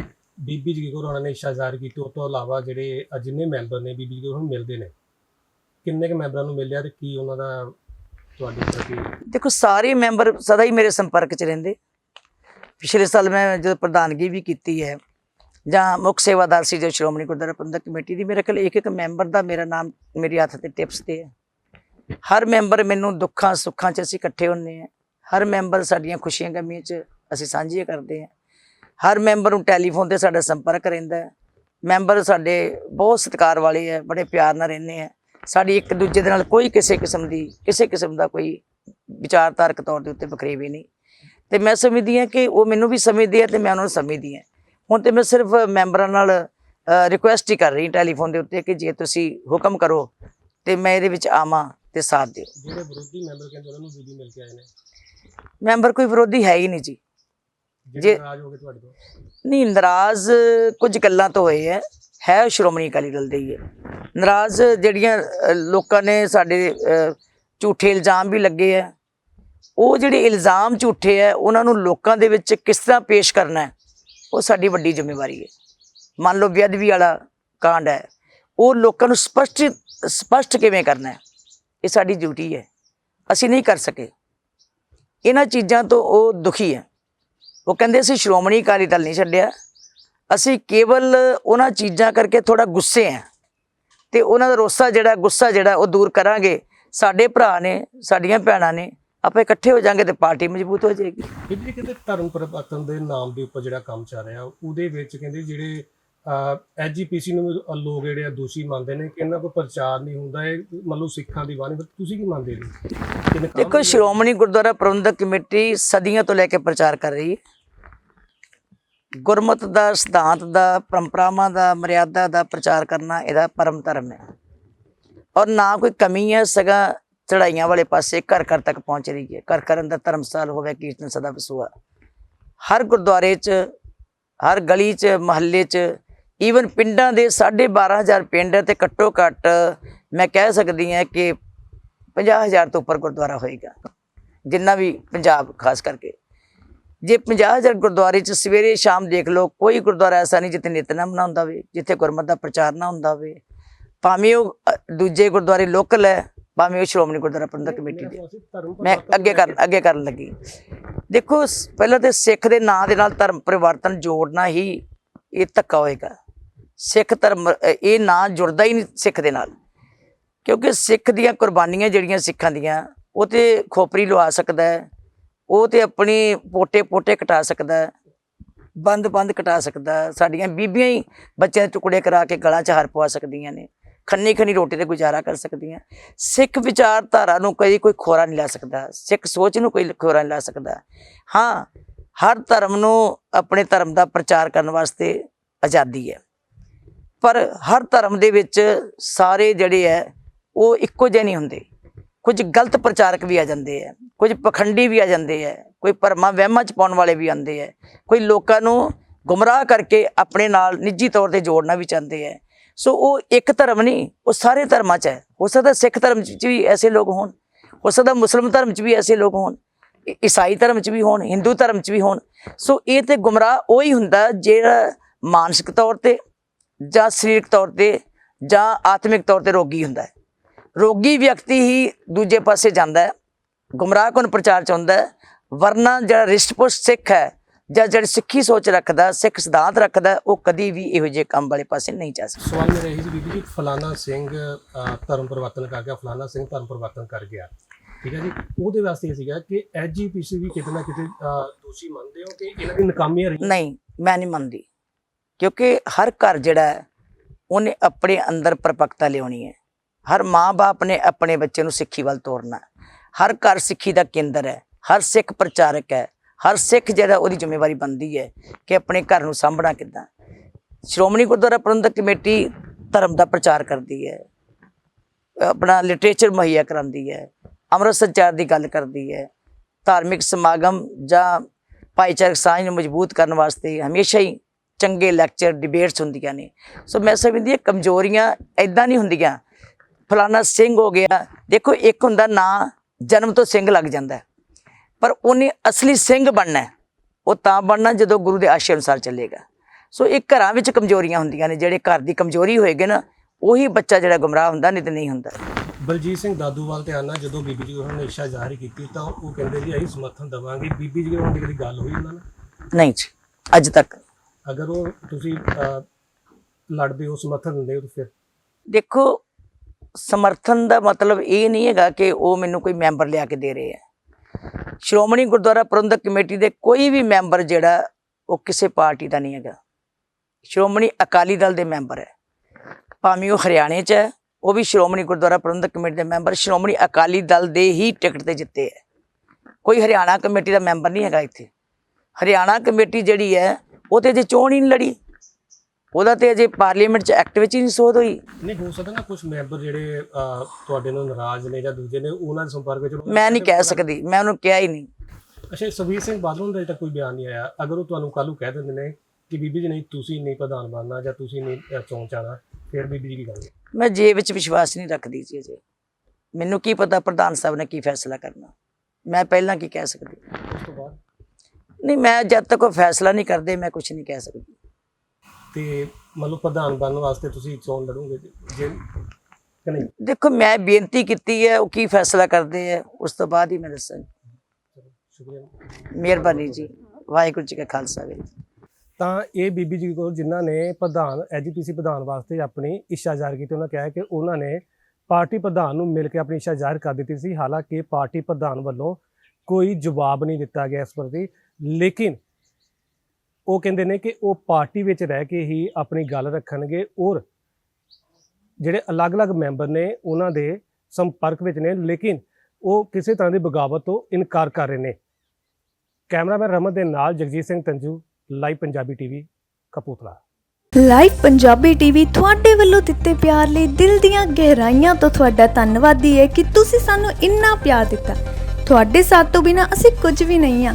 ਬੀਬੀ ਜੀ ਕੋਲ ਉਹਨਾਂ ਨੇ ਇੱਛਾ ਜ਼ਾਹਰ ਕੀਤੀ ਉਸ ਤੋਂ ਇਲਾਵਾ ਜਿਹੜੇ ਜਿੰਨੇ ਮੈਂਬਰ ਨੇ ਬੀਬੀ ਜੀ ਕੋਲ ਮਿਲਦੇ ਨੇ। ਕਿੰਨੇ ਕੁ ਮੈਂਬਰਾਂ ਨੂੰ ਮਿਲਿਆ ਤੇ ਕੀ ਉਹਨਾਂ ਦਾ ਤੁਹਾਡੇ ਪ੍ਰਤੀ? ਦੇਖੋ, ਸਾਰੇ ਮੈਂਬਰ ਸਦਾ ਹੀ ਮੇਰੇ ਸੰਪਰਕ 'ਚ ਰਹਿੰਦੇ। ਪਿਛਲੇ ਸਾਲ ਮੈਂ ਜਦੋਂ ਪ੍ਰਧਾਨਗੀ ਵੀ ਕੀਤੀ ਹੈ, ਜਾਂ ਮੁੱਖ ਸੇਵਾਦਾਰ ਸੀ ਜੋ ਸ਼੍ਰੋਮਣੀ ਗੁਰਦੁਆਰਾ ਪ੍ਰਬੰਧਕ ਕਮੇਟੀ ਦੀ, ਮੇਰੇ ਕੋਲ ਇੱਕ ਇੱਕ ਮੈਂਬਰ ਦਾ ਮੇਰਾ ਨਾਮ ਮੇਰੇ ਹੱਥ ਤੇ ਟਿਪਸ ਤੇ ਹੈ। ਹਰ ਮੈਂਬਰ ਮੈਨੂੰ ਦੁੱਖਾਂ, ਸੁੱਖਾਂ 'ਚ ਅਸੀਂ ਇਕੱਠੇ ਹੁੰਨੇ ਆ ਹਰ ਮੈਂਬਰ ਸਾਡੀਆਂ ਖੁਸ਼ੀਆਂ ਗਮੀਆਂ 'ਚ ਅਸੀਂ ਸਾਂਝੀਆਂ ਕਰਦੇ ਹਾਂ। ਹਰ ਮੈਂਬਰ ਨੂੰ ਟੈਲੀਫੋਨ ਤੇ ਸਾਡਾ ਸੰਪਰਕ ਰਹਿੰਦਾ ਹੈ। ਮੈਂਬਰ ਸਾਡੇ ਬਹੁਤ ਸਤਿਕਾਰ ਵਾਲੇ ਹੈ, ਬੜੇ ਪਿਆਰ ਨਾਲ ਰਹਿੰਦੇ ਆ ਸਾਡੀ ਇੱਕ ਦੂਜੇ ਦੇ ਨਾਲ ਕੋਈ ਕਿਸੇ ਕਿਸਮ ਦੀ ਕਿਸੇ ਕਿਸਮ ਦਾ ਕੋਈ ਵਿਚਾਰਧਾਰਕ ਤੌਰ ਦੇ ਉੱਤੇ ਵਖਰੇਵੇਂ ਨਹੀਂ। ਤੇ ਮੈਂ ਸਮਝਦੀ ਹਾਂ ਕਿ ਉਹ ਮੈਨੂੰ ਵੀ ਸਮਝਦੇ ਆ ਤੇ ਮੈਂ ਉਹਨਾਂ ਨੂੰ ਸਮਝਦੀ ਹਾਂ। ਹੁਣ ਤੇ ਮੈਂ ਸਿਰਫ ਮੈਂਬਰਾਂ ਨਾਲ ਰਿਕੁਐਸਟ ਹੀ ਕਰ ਰਹੀ ਟੈਲੀਫੋਨ ਦੇ ਉੱਤੇ ਕਿ ਜੇ ਤੁਸੀਂ ਹੁਕਮ ਕਰੋ ਤੇ ਮੈਂ ਇਹਦੇ ਵਿੱਚ ਆਵਾਂ ਤੇ ਸਾਥ ਦਿਓ। ਜਿਹੜੇ ਵਿਰੋਧੀ ਮੈਂਬਰ ਕਹਿੰਦੇ ਉਹਨਾਂ ਨੂੰ ਬੀਬੀ ਮਿਲ ਕੇ ਆਏ ਨੇ। ਮੈਂਬਰ ਕੋਈ ਵਿਰੋਧੀ ਹੈ ਹੀ ਨਹੀਂ ਜੀ। ਜੇ- ਨਾਰਾਜ਼ ਹੋ ਗਏ ਤੁਹਾਡੇ ਤੋਂ। ਨਹੀਂ ਨਾਰਾਜ਼ ਕੁਝ ਗੱਲਾਂ ਤੋਂ ਹੋਏ ਹੈ। ਹੈ ਸ਼੍ਰੋਮਣੀ ਅਕਾਲੀ ਦਲ ਦੇ ਹੀ ਹੈ। ਨਾਰਾਜ਼ ਜਿਹੜੀਆਂ ਲੋਕਾਂ ਨੇ ਸਾਡੇ ਝੂਠੇ ਇਲਜ਼ਾਮ ਵੀ ਲੱਗੇ ਹੈ। ਉਹ ਜਿਹੜੇ ਇਲਜ਼ਾਮ ਝੂਠੇ ਹੈ, ਉਹਨਾਂ ਨੂੰ ਲੋਕਾਂ ਦੇ ਵਿੱਚ ਕਿਸ ਤਰ੍ਹਾਂ ਪੇਸ਼ ਕਰਨਾ ਹੈ, ਉਹ ਸਾਡੀ ਵੱਡੀ ਜ਼ਿੰਮੇਵਾਰੀ ਹੈ। ਮੰਨ ਲਓ ਬੇਅਦਬੀ ਵਾਲਾ ਕਾਂਡ ਹੈ, ਉਹ ਲੋਕਾਂ ਨੂੰ ਸਪਸ਼ਟ ਸਪਸ਼ਟ ਕਿਵੇਂ ਕਰਨਾ ਹੈ, ਇਹ ਸਾਡੀ ਡਿਊਟੀ ਹੈ। ਅਸੀਂ ਨਹੀਂ ਕਰ ਸਕੇ। ਇਹਨਾਂ ਚੀਜ਼ਾਂ ਤੋਂ ਉਹ ਦੁਖੀ ਹੈ। ਉਹ ਕਹਿੰਦੇ ਅਸੀਂ ਸ਼੍ਰੋਮਣੀ ਅਕਾਲੀ ਦਲ ਨਹੀਂ ਛੱਡਿਆ। ਅਸੀਂ ਕੇਵਲ ਉਹਨਾਂ ਚੀਜ਼ਾਂ ਕਰਕੇ ਥੋੜਾ ਗੁੱਸੇ ਆ ਤੇ ਉਹਨਾਂ ਦਾ ਰੋਸਾ ਜਿਹੜਾ ਗੁੱਸਾ ਜਿਹੜਾ ਉਹ ਦੂਰ ਕਰਾਂਗੇ। ਸਾਡੇ ਭਰਾ ਨੇ ਸਾਡੀਆਂ ਭੈਣਾਂ ਨੇ ਆਪਾਂ ਇਕੱਠੇ ਹੋ ਜਾਾਂਗੇ ਤੇ ਪਾਰਟੀ ਮਜ਼ਬੂਤ ਹੋ ਜਾਏਗੀ। ਜੀ ਕਹਿੰਦੇ ਧਰਮ ਪਰਿਵਰਤਨ ਦੇ ਨਾਮ ਦੇ ਉੱਪਰ ਜਿਹੜਾ ਕੰਮ ਚੱਲ ਰਿਹਾ ਉਹਦੇ ਵਿੱਚ ਕਹਿੰਦੇ ਜਿਹੜੇ ਐਜੀਪੀਸੀ ਨੂੰ ਲੋਕ ਜਿਹੜੇ ਆ ਦੋਸ਼ੀ ਮੰਨਦੇ ਨੇ ਕਿ ਇਹਨਾਂ ਕੋਈ ਪ੍ਰਚਾਰ ਨਹੀਂ ਹੁੰਦਾ ਇਹ ਮੰਨ ਲਓ ਸਿੱਖਾਂ ਦੀ ਬਾਣੀ ਪਰ ਤੁਸੀਂ ਕੀ ਮੰਨਦੇ ਹੋ? ਦੇਖੋ ਸ਼੍ਰੋਮਣੀ ਗੁਰਦੁਆਰਾ ਪ੍ਰਬੰਧਕ ਕਮੇਟੀ ਸਦੀਆਂ ਤੋਂ ਲੈ ਕੇ ਪ੍ਰਚਾਰ ਕਰ ਰਹੀ ਹੈ। ਗੁਰਮਤ ਦਾ, ਸਿਧਾਂਤ ਦਾ, ਪਰੰਪਰਾਵਾਂ ਦਾ, ਮਰਿਆਦਾ ਦਾ ਪ੍ਰਚਾਰ ਕਰਨਾ ਇਹਦਾ ਪਰਮ ਧਰਮ ਹੈ। ਔਰ ਨਾ ਕੋਈ ਕਮੀ ਹੈ, ਸਗਾ ਚੜਾਈਆਂ ਵਾਲੇ ਪਾਸੇ ਘਰ ਘਰ ਤੱਕ ਪਹੁੰਚ ਰਹੀ ਹੈ। ਘਰ ਘਰ ਅੰਦਰ ਧਰਮਸਾਲ ਹੋਵੇ, ਕੀਰਤਨ ਸਦਾ ਵਸੂਆ ਹਰ ਗੁਰਦੁਆਰੇ 'ਚ, ਹਰ ਗਲੀ 'ਚ, ਮਹੱਲੇ 'ਚ ਈਵਨ ਪਿੰਡਾਂ ਦੇ 12500 ਪਿੰਡ ਹੈ ਤੇ ਘੱਟੋ ਘੱਟ ਮੈਂ ਕਹਿ ਸਕਦੀ ਹਾਂ ਕਿ 50000 ਤੋਂ ਉੱਪਰ ਗੁਰਦੁਆਰਾ ਹੋਏਗਾ। ਜਿੰਨਾ ਵੀ ਪੰਜਾਬ, ਖਾਸ ਕਰਕੇ। ਜੇ 50000 ਗੁਰਦੁਆਰੇ ਚ ਸਵੇਰੇ ਸ਼ਾਮ ਦੇਖ ਲਓ ਕੋਈ ਗੁਰਦੁਆਰਾ ਐਸਾ ਨਹੀਂ ਜਿੱਥੇ ਨਿਤਨੇਮ ਨਾ ਹੁੰਦਾ ਹੋਵੇ ਜਿੱਥੇ ਗੁਰਮਤ ਦਾ ਪ੍ਰਚਾਰ ਨਾ ਹੁੰਦਾ ਹੋਵੇ। ਭਾਵੇਂ ਉਹ ਦੂਜੇ ਗੁਰਦੁਆਰੇ ਲੋਕਲ ਹੈ ਭਾਵੇਂ ਉਹ ਸ਼੍ਰੋਮਣੀ ਗੁਰਦੁਆਰਾ ਪ੍ਰਬੰਧਕ ਕਮੇਟੀ ਦੇ। ਮੈਂ ਅੱਗੇ ਕਰਨ ਅੱਗੇ ਕਰਨ ਲੱਗੀ। ਦੇਖੋ ਪਹਿਲਾਂ ਤੇ ਸਿੱਖ ਦੇ ਨਾਂ ਦੇ ਨਾਲ ਧਰਮ ਪਰਿਵਰਤਨ ਜੋੜਨਾ ਹੀ ਇਹ ਧੱਕਾ ਹੋਏਗਾ। ਸਿੱਖ ਧਰਮ ਇਹ ਨਾਂ ਜੁੜਦਾ ਹੀ ਨਹੀਂ ਸਿੱਖ ਦੇ ਨਾਲ। ਕਿਉਂਕਿ ਸਿੱਖ ਦੀਆਂ ਕੁਰਬਾਨੀਆਂ ਜਿਹੜੀਆਂ ਸਿੱਖਾਂ ਦੀਆਂ ਉਹ ਤੇ ਖੋਪਰੀ ਲਵਾ ਸਕਦਾ ਹੈ। ਉਹ ਤੇ ਆਪਣੀ ਪੋਟੇ ਪੋਟੇ ਕਟਾ ਸਕਦਾ ਬੰਦ ਬੰਦ ਕਟਾ ਸਕਦਾ ਸਾਡੀਆਂ ਬੀਬੀਆਂ ਹੀ ਬੱਚਿਆਂ ਦੇ ਟੁਕੜੇ ਕਰਾ ਕੇ ਗਲਾਂ 'ਚ ਹਾਰ ਪਵਾ ਸਕਦੀਆਂ ਨੇ, ਖੰਨੀ ਖੰਨੀ ਰੋਟੀ ਤੇ ਗੁਜ਼ਾਰਾ ਕਰ ਸਕਦੀਆਂ। ਸਿੱਖ ਵਿਚਾਰਧਾਰਾ ਨੂੰ ਕਦੀ ਕੋਈ ਖੋਰਾ ਨਹੀਂ ਲਾ ਸਕਦਾ, ਸਿੱਖ ਸੋਚ ਨੂੰ ਕੋਈ ਖੋਰਾ ਨਹੀਂ ਲਾ ਸਕਦਾ। ਹਾਂ, ਹਰ ਧਰਮ ਨੂੰ ਆਪਣੇ ਧਰਮ ਦਾ ਪ੍ਰਚਾਰ ਕਰਨ ਵਾਸਤੇ ਆਜ਼ਾਦੀ ਹੈ। ਪਰ ਹਰ ਧਰਮ ਦੇ ਵਿੱਚ ਸਾਰੇ ਜਿਹੜੇ ਹੈ, ਉਹ ਇੱਕੋ ਜਿਹੇ ਨਹੀਂ ਹੁੰਦੇ। ਕੁਝ ਗਲਤ ਪ੍ਰਚਾਰਕ ਵੀ ਆ ਜਾਂਦੇ ਆ ਕੁਝ ਪਖੰਡੀ ਵੀ ਆ ਜਾਂਦੇ ਆ ਕੋਈ ਭਰਮਾਂ ਵਹਿਮਾਂ ਚ ਪਾਉਣ ਵਾਲੇ ਵੀ ਆਉਂਦੇ ਆ ਕੋਈ ਲੋਕਾਂ ਨੂੰ ਗੁੰਮਰਾਹ ਕਰਕੇ ਆਪਣੇ ਨਾਲ ਨਿੱਜੀ ਤੌਰ ਤੇ ਜੋੜਨਾ ਵੀ ਚਾਹੁੰਦੇ ਆ ਸੋ ਉਹ ਇੱਕ ਧਰਮ ਨਹੀਂ, ਉਹ ਸਾਰੇ ਧਰਮਾਂ ਚ ਹੈ ਹੋ ਸਕਦਾ ਸਿੱਖ ਧਰਮ ਚ ਵੀ ਐਸੇ ਲੋਕ ਹੋਣ, ਹੋ ਸਕਦਾ ਮੁਸਲਮਾਨ ਧਰਮ ਚ ਵੀ ਐਸੇ ਲੋਕ ਹੋਣ, ਇ- ਈਸਾਈ ਧਰਮ 'ਚ ਵੀ ਹੋਣ, ਹਿੰਦੂ ਧਰਮ 'ਚ ਵੀ ਹੋਣ। ਸੋ ਇਹ ਤੇ ਗੁੰਮਰਾਹ ਉਹੀ ਹੁੰਦਾ ਜਿਹੜਾ ਮਾਨਸਿਕ ਤੌਰ ਤੇ ਜਾਂ ਸਰੀਰਕ ਤੌਰ ਤੇ ਜਾਂ ਆਤਮਿਕ ਤੌਰ ਤੇ ਰੋਗੀ ਹੁੰਦਾ ਹੈ ਰੋਗੀ ਵਿਅਕਤੀ ਹੀ ਦੂਜੇ ਪਾਸੇ ਜਾਂਦਾ ਹੈ ਗੁੰਮਰਾਹ ਕੋਨ ਪ੍ਰਚਾਰ ਚ ਹੁੰਦਾ ਹੈ ਵਰਨਾ ਜਿਹੜਾ ਰਿਸ਼ਟਪੁਸ਼ ਸਿੱਖ ਹੈ ਜਾਂ ਜਿਹੜੀ ਸਿੱਖੀ ਸੋਚ ਰੱਖਦਾ ਸਿੱਖ ਸਿਧਾਂਤ ਰੱਖਦਾ ਉਹ ਕਦੀ ਵੀ ਇਹੋ ਜਿਹੇ ਕੰਮ ਵਾਲੇ ਪਾਸੇ ਨਹੀਂ ਜਾ ਸਕਦਾ। ਸਵਾਲ ਮੇਰਾ ਇਹ ਸੀ ਬੀਬੀ ਜੀ ਫਲਾਣਾ ਸਿੰਘ ਧਰਮ ਪਰਿਵਰਤਨ ਕਰ ਗਿਆ ਫਲਾਣਾ ਸਿੰਘ ਧਰਮ ਪਰਿਵਰਤਨ ਕਰ ਗਿਆ। ਠੀਕ ਹੈ ਜੀ ਉਹਦੇ ਵਾਸਤੇ ਇਹ ਸੀਗਾ ਕਿ ਐਜੀਪੀਸੀ ਵੀ ਕਿਤੇ ਨਾ ਕਿਤੇ ਦੋਸ਼ੀ ਮੰਨਦੇ ਹੋ ਕਿ ਇਹਨਾਂ ਦੀ ਨਾਕਾਮੀਆਂ ਰਹੀਆਂ? ਨਹੀਂ ਮੈਂ ਨਹੀਂ ਮੰਨਦੀ ਕਿਉਂਕਿ ਹਰ ਘਰ ਜਿਹੜਾ ਹੈ ਉਹਨੇ ਆਪਣੇ ਅੰਦਰ ਪਰਪੱਕਤਾ ਲਿਆਉਣੀ ਹੈ। ਹਰ ਮਾਂ-ਬਾਪ ਨੇ ਆਪਣੇ ਬੱਚੇ ਨੂੰ ਸਿੱਖੀ ਵੱਲ ਤੋਰਨਾ ਹਰ ਘਰ ਸਿੱਖੀ ਦਾ ਕੇਂਦਰ ਹੈ। ਹਰ ਸਿੱਖ ਪ੍ਰਚਾਰਕ ਹੈ। ਹਰ ਸਿੱਖ ਜਿਹੜਾ ਉਹਦੀ ਜ਼ਿੰਮੇਵਾਰੀ ਬਣਦੀ ਹੈ ਕਿ ਆਪਣੇ ਘਰ ਨੂੰ ਸਾਂਭਣਾ ਕਿੱਦਾਂ ਸ਼੍ਰੋਮਣੀ ਗੁਰਦੁਆਰਾ ਪ੍ਰਬੰਧਕ ਕਮੇਟੀ ਧਰਮ ਦਾ ਪ੍ਰਚਾਰ ਕਰਦੀ ਹੈ। ਆਪਣਾ ਲਿਟਰੇਚਰ ਮੁਹੱਈਆ ਕਰਾਉਂਦੀ ਹੈ। ਅੰਮ੍ਰਿਤ ਸੰਚਾਰ ਦੀ ਗੱਲ ਕਰਦੀ ਹੈ। ਧਾਰਮਿਕ ਸਮਾਗਮ ਜਾਂ ਭਾਈਚਾਰਕ ਸਾਂਝ ਨੂੰ ਮਜ਼ਬੂਤ ਕਰਨ ਵਾਸਤੇ ਹਮੇਸ਼ਾ ਹੀ ਚੰਗੇ ਲੈਕਚਰ, ਡਿਬੇਟਸ ਹੁੰਦੀਆਂ ਨੇ। ਸੋ ਮੈਂ ਸਮਝਦੀ ਹਾਂ ਕਮਜ਼ੋਰੀਆਂ ਐਦਾਂ ਨਹੀਂ ਹੁੰਦੀਆਂ ਫਲਾਣਾ ਸਿੰਘ ਹੋ ਗਿਆ। ਦੇਖੋ ਇੱਕ ਹੁੰਦਾ ਨਾਂ ਜਨਮ ਤੋਂ ਸਿੰਘ ਲੱਗ ਜਾਂਦਾ। ਪਰ ਉਹਨੇ ਅਸਲੀ ਸਿੰਘ ਬਣਨਾ। ਉਹ ਤਾਂ ਬਣਨਾ ਜਦੋਂ ਗੁਰੂ ਦੇ ਆਸ਼ੇ ਅਨੁਸਾਰ ਚੱਲੇਗਾ। ਸੋ ਇਹ ਘਰਾਂ ਵਿੱਚ ਕਮਜ਼ੋਰੀਆਂ ਹੁੰਦੀਆਂ ਨੇ ਜਿਹੜੇ ਘਰ ਦੀ ਕਮਜ਼ੋਰੀ ਹੋਏਗੀ ਨਾ ਉਹੀ ਬੱਚਾ ਜਿਹੜਾ ਗੁੰਮਰਾਹ ਹੁੰਦਾ ਨਹੀਂ ਤੇ ਨਹੀਂ ਹੁੰਦਾ। ਬਲਜੀਤ ਸਿੰਘ ਦਾਦੂਵਾਲ ਤੇ ਆਨਾ ਜਦੋਂ ਬੀਬੀ ਜੀ ਉਹਨਾਂ ਨੇ ਇੱਛਾ ਜ਼ਾਹਿਰ ਕੀਤੀ ਤਾਂ ਉਹ ਕਹਿੰਦੇ ਜੀ ਅਸੀਂ ਸਮਰਥਨ ਦਵਾਂਗੇ। ਬੀਬੀ ਜੀ ਉਹਨਾਂ ਦੀ ਕਦੀ ਗੱਲ ਹੋਈ ਉਹਨਾਂ ਨਾਲ? ਨਹੀਂ ਜੀ ਅੱਜ ਤੱਕ। ਅਗਰ ਉਹ ਤੁਸੀਂ ਲੜਦੇ ਹੋ ਸਮਰਥਨ ਦਿੰਦੇ ਹੋ ਤਾਂ ਫਿਰ? ਦੇਖੋ ਸਮਰਥਨ ਦਾ ਮਤਲਬ ਇਹ ਨਹੀਂ ਹੈਗਾ ਕਿ ਉਹ ਮੈਨੂੰ ਕੋਈ ਮੈਂਬਰ ਲਿਆ ਕੇ ਦੇ ਰਹੇ ਹੈ ਸ਼੍ਰੋਮਣੀ ਗੁਰਦੁਆਰਾ ਪ੍ਰਬੰਧਕ ਕਮੇਟੀ ਦੇ ਕੋਈ ਵੀ ਮੈਂਬਰ ਜਿਹੜਾ, ਉਹ ਕਿਸੇ ਪਾਰਟੀ ਦਾ ਨਹੀਂ ਹੈਗਾ। ਸ਼੍ਰੋਮਣੀ ਅਕਾਲੀ ਦਲ ਦੇ ਮੈਂਬਰ ਹੈ। ਭਾਵੇਂ ਉਹ ਹਰਿਆਣੇ 'ਚ ਹੈ, ਉਹ ਵੀ ਸ਼੍ਰੋਮਣੀ ਗੁਰਦੁਆਰਾ ਪ੍ਰਬੰਧਕ ਕਮੇਟੀ ਦੇ ਮੈਂਬਰ, ਸ਼੍ਰੋਮਣੀ ਅਕਾਲੀ ਦਲ ਦੇ ਹੀ ਟਿਕਟ ਤੇ ਜਿੱਤੇ ਹੈ। ਕੋਈ ਹਰਿਆਣਾ ਕਮੇਟੀ ਦਾ ਮੈਂਬਰ ਨਹੀਂ ਹੈਗਾ ਇੱਥੇ। ਹਰਿਆਣਾ ਕਮੇਟੀ ਜਿਹੜੀ ਹੈ, ਉਹ ਤੇ ਅਜੇ ਚੋਣ ਹੀ ਨਹੀਂ ਲੜੀ। ਉਹਦਾ ਤੇ ਅਜੇ ਪਾਰਲੀਮੈਂਟ 'ਚ ਐਕਟ ਵਿੱਚ ਹੀ ਨਹੀਂ ਸੋਧ ਹੋਈ। ਨਹੀਂ ਹੋ ਸਕਦਾ ਨਾ ਕੁਝ ਮੈਂਬਰ ਜਿਹੜੇ ਤੁਹਾਡੇ ਨਾਲ ਨਾਰਾਜ਼ ਨੇ ਜਾਂ ਦੂਜੇ ਨੇ ਉਹਨਾਂ ਦੇ ਸੰਪਰਕ ਵਿੱਚ। ਮੈਂ ਨਹੀਂ ਕਹਿ ਸਕਦੀ ਮੈਂ ਉਹਨੂੰ ਕਿਹਾ ਹੀ ਨਹੀਂ। ਅੱਛਾ ਸੁਖਬੀਰ ਸਿੰਘ ਬਾਦਲ ਦਾ ਅਜੇ ਤੱਕ ਕੋਈ ਬਿਆਨ ਨਹੀਂ ਆਇਆ। ਅਗਰ ਉਹ ਤੁਹਾਨੂੰ ਕੱਲ੍ਹ ਨੂੰ ਕਹਿ ਦਿੰਦੇ ਨੇ ਕਿ ਬੀਬੀ ਜੀ ਨਹੀਂ ਤੁਸੀਂ ਨਹੀਂ ਪ੍ਰਧਾਨ ਬਣਨਾ ਜਾਂ ਤੁਸੀਂ ਨਹੀਂ ਚੋਣ ਚਾਹਣਾ ਫਿਰ ਬੀਬੀ ਜੀ ਕੀ ਕਰਨਗੇ ਮੈਂ ਜੇ ਵਿੱਚ ਵਿਸ਼ਵਾਸ ਨਹੀਂ ਰੱਖਦੀ ਜੀ ਅਜੇ। ਮੈਨੂੰ ਕੀ ਪਤਾ ਪ੍ਰਧਾਨ ਸਾਹਿਬ ਨੇ ਕੀ ਫੈਸਲਾ ਕਰਨਾ। ਮੈਂ ਪਹਿਲਾਂ ਕੀ ਕਹਿ ਸਕਦੀ? ਉਸ ਤੋਂ ਬਾਅਦ? ਨਹੀਂ ਮੈਂ ਜਦ ਤੱਕ ਉਹ ਫੈਸਲਾ ਨਹੀਂ ਕਰਦੇ ਮੈਂ ਕੁਝ ਨਹੀਂ ਕਹਿ ਸਕਦੀ। ਤੇ ਮਤਲਬ ਪ੍ਰਧਾਨ ਬਣਨ ਵਾਸਤੇ ਤੁਸੀਂ ਚੋਣ ਲੜੋਗੇ ਜੇ ਕਿ ਨਹੀਂ? ਦੇਖੋ ਮੈਂ ਬੇਨਤੀ ਕੀਤੀ ਹੈ ਉਹ ਕੀ ਫੈਸਲਾ ਕਰਦੇ ਹੈ ਉਸ ਤੋਂ ਬਾਅਦ ਹੀ ਮੈਂ ਸ਼ੁਕਰੀਆ। ਮਿਹਰਬਾਨੀ ਜੀ। ਵਾਹਿਗੁਰੂ ਜੀ ਕਾ ਖਾਲਸਾ ਵਾਹਿਗੁਰੂ। ਤਾਂ ਇਹ ਬੀਬੀ ਜੀ ਕੋਲ ਜਿਨ੍ਹਾਂ ਨੇ ਪ੍ਰਧਾਨ ਐਜੀਪੀਸੀ ਪ੍ਰਧਾਨ ਵਾਸਤੇ ਆਪਣੀ ਇੱਛਾ ਜ਼ਾਹਿਰ ਕੀਤੀ ਉਹਨਾਂ ਕਿਹਾ ਕਿ ਉਹਨਾਂ ਨੇ ਪਾਰਟੀ ਪ੍ਰਧਾਨ ਨੂੰ ਮਿਲ ਕੇ ਆਪਣੀ ਇੱਛਾ ਜ਼ਾਹਿਰ ਕਰ ਦਿੱਤੀ ਸੀ। ਹਾਲਾਂਕਿ ਪਾਰਟੀ ਪ੍ਰਧਾਨ ਵੱਲੋਂ ਕੋਈ ਜਵਾਬ ਨਹੀਂ ਦਿੱਤਾ ਗਿਆ ਇਸ ਪ੍ਰਤੀ। ਲੇਕਿਨ ਉਹ ਕਹਿੰਦੇ ਨੇ ਕਿ ਉਹ ਪਾਰਟੀ ਵਿੱਚ ਰਹਿ ਕੇ ਹੀ ਆਪਣੀ ਗੱਲ ਰੱਖਣਗੇ ਔਰ ਜਿਹੜੇ ਅਲੱਗ-ਅਲੱਗ ਮੈਂਬਰ ਨੇ ਉਹਨਾਂ ਦੇ ਸੰਪਰਕ ਵਿੱਚ ਨੇ, ਲੇਕਿਨ ਉਹ ਕਿਸੇ ਤਰ੍ਹਾਂ ਦੀ ਬਗਾਵਤ ਤੋਂ ਇਨਕਾਰ ਕਰ ਰਹੇ ਨੇ। ਕੈਮਰਾਮੈਨ ਰਮਨ ਦੇ ਨਾਲ Jagjit Singh Tanju, live Punjabi TV, Kapurthala. Live Punjabi TV ਤੁਹਾਡੇ ਵੱਲੋਂ ਦਿੱਤੇ ਪਿਆਰ ਲਈ ਦਿਲ ਦੀਆਂ ਗਹਿਰਾਈਆਂ ਤੋਂ ਤੁਹਾਡਾ ਧੰਨਵਾਦੀ ਹੈ ਕਿ ਤੁਸੀਂ ਸਾਨੂੰ ਇੰਨਾ ਪਿਆਰ ਦਿੱਤਾ। ਤੁਹਾਡੇ ਸਾਥ ਤੋਂ ਬਿਨਾ ਅਸੀਂ ਕੁਝ ਵੀ ਨਹੀਂ ਆ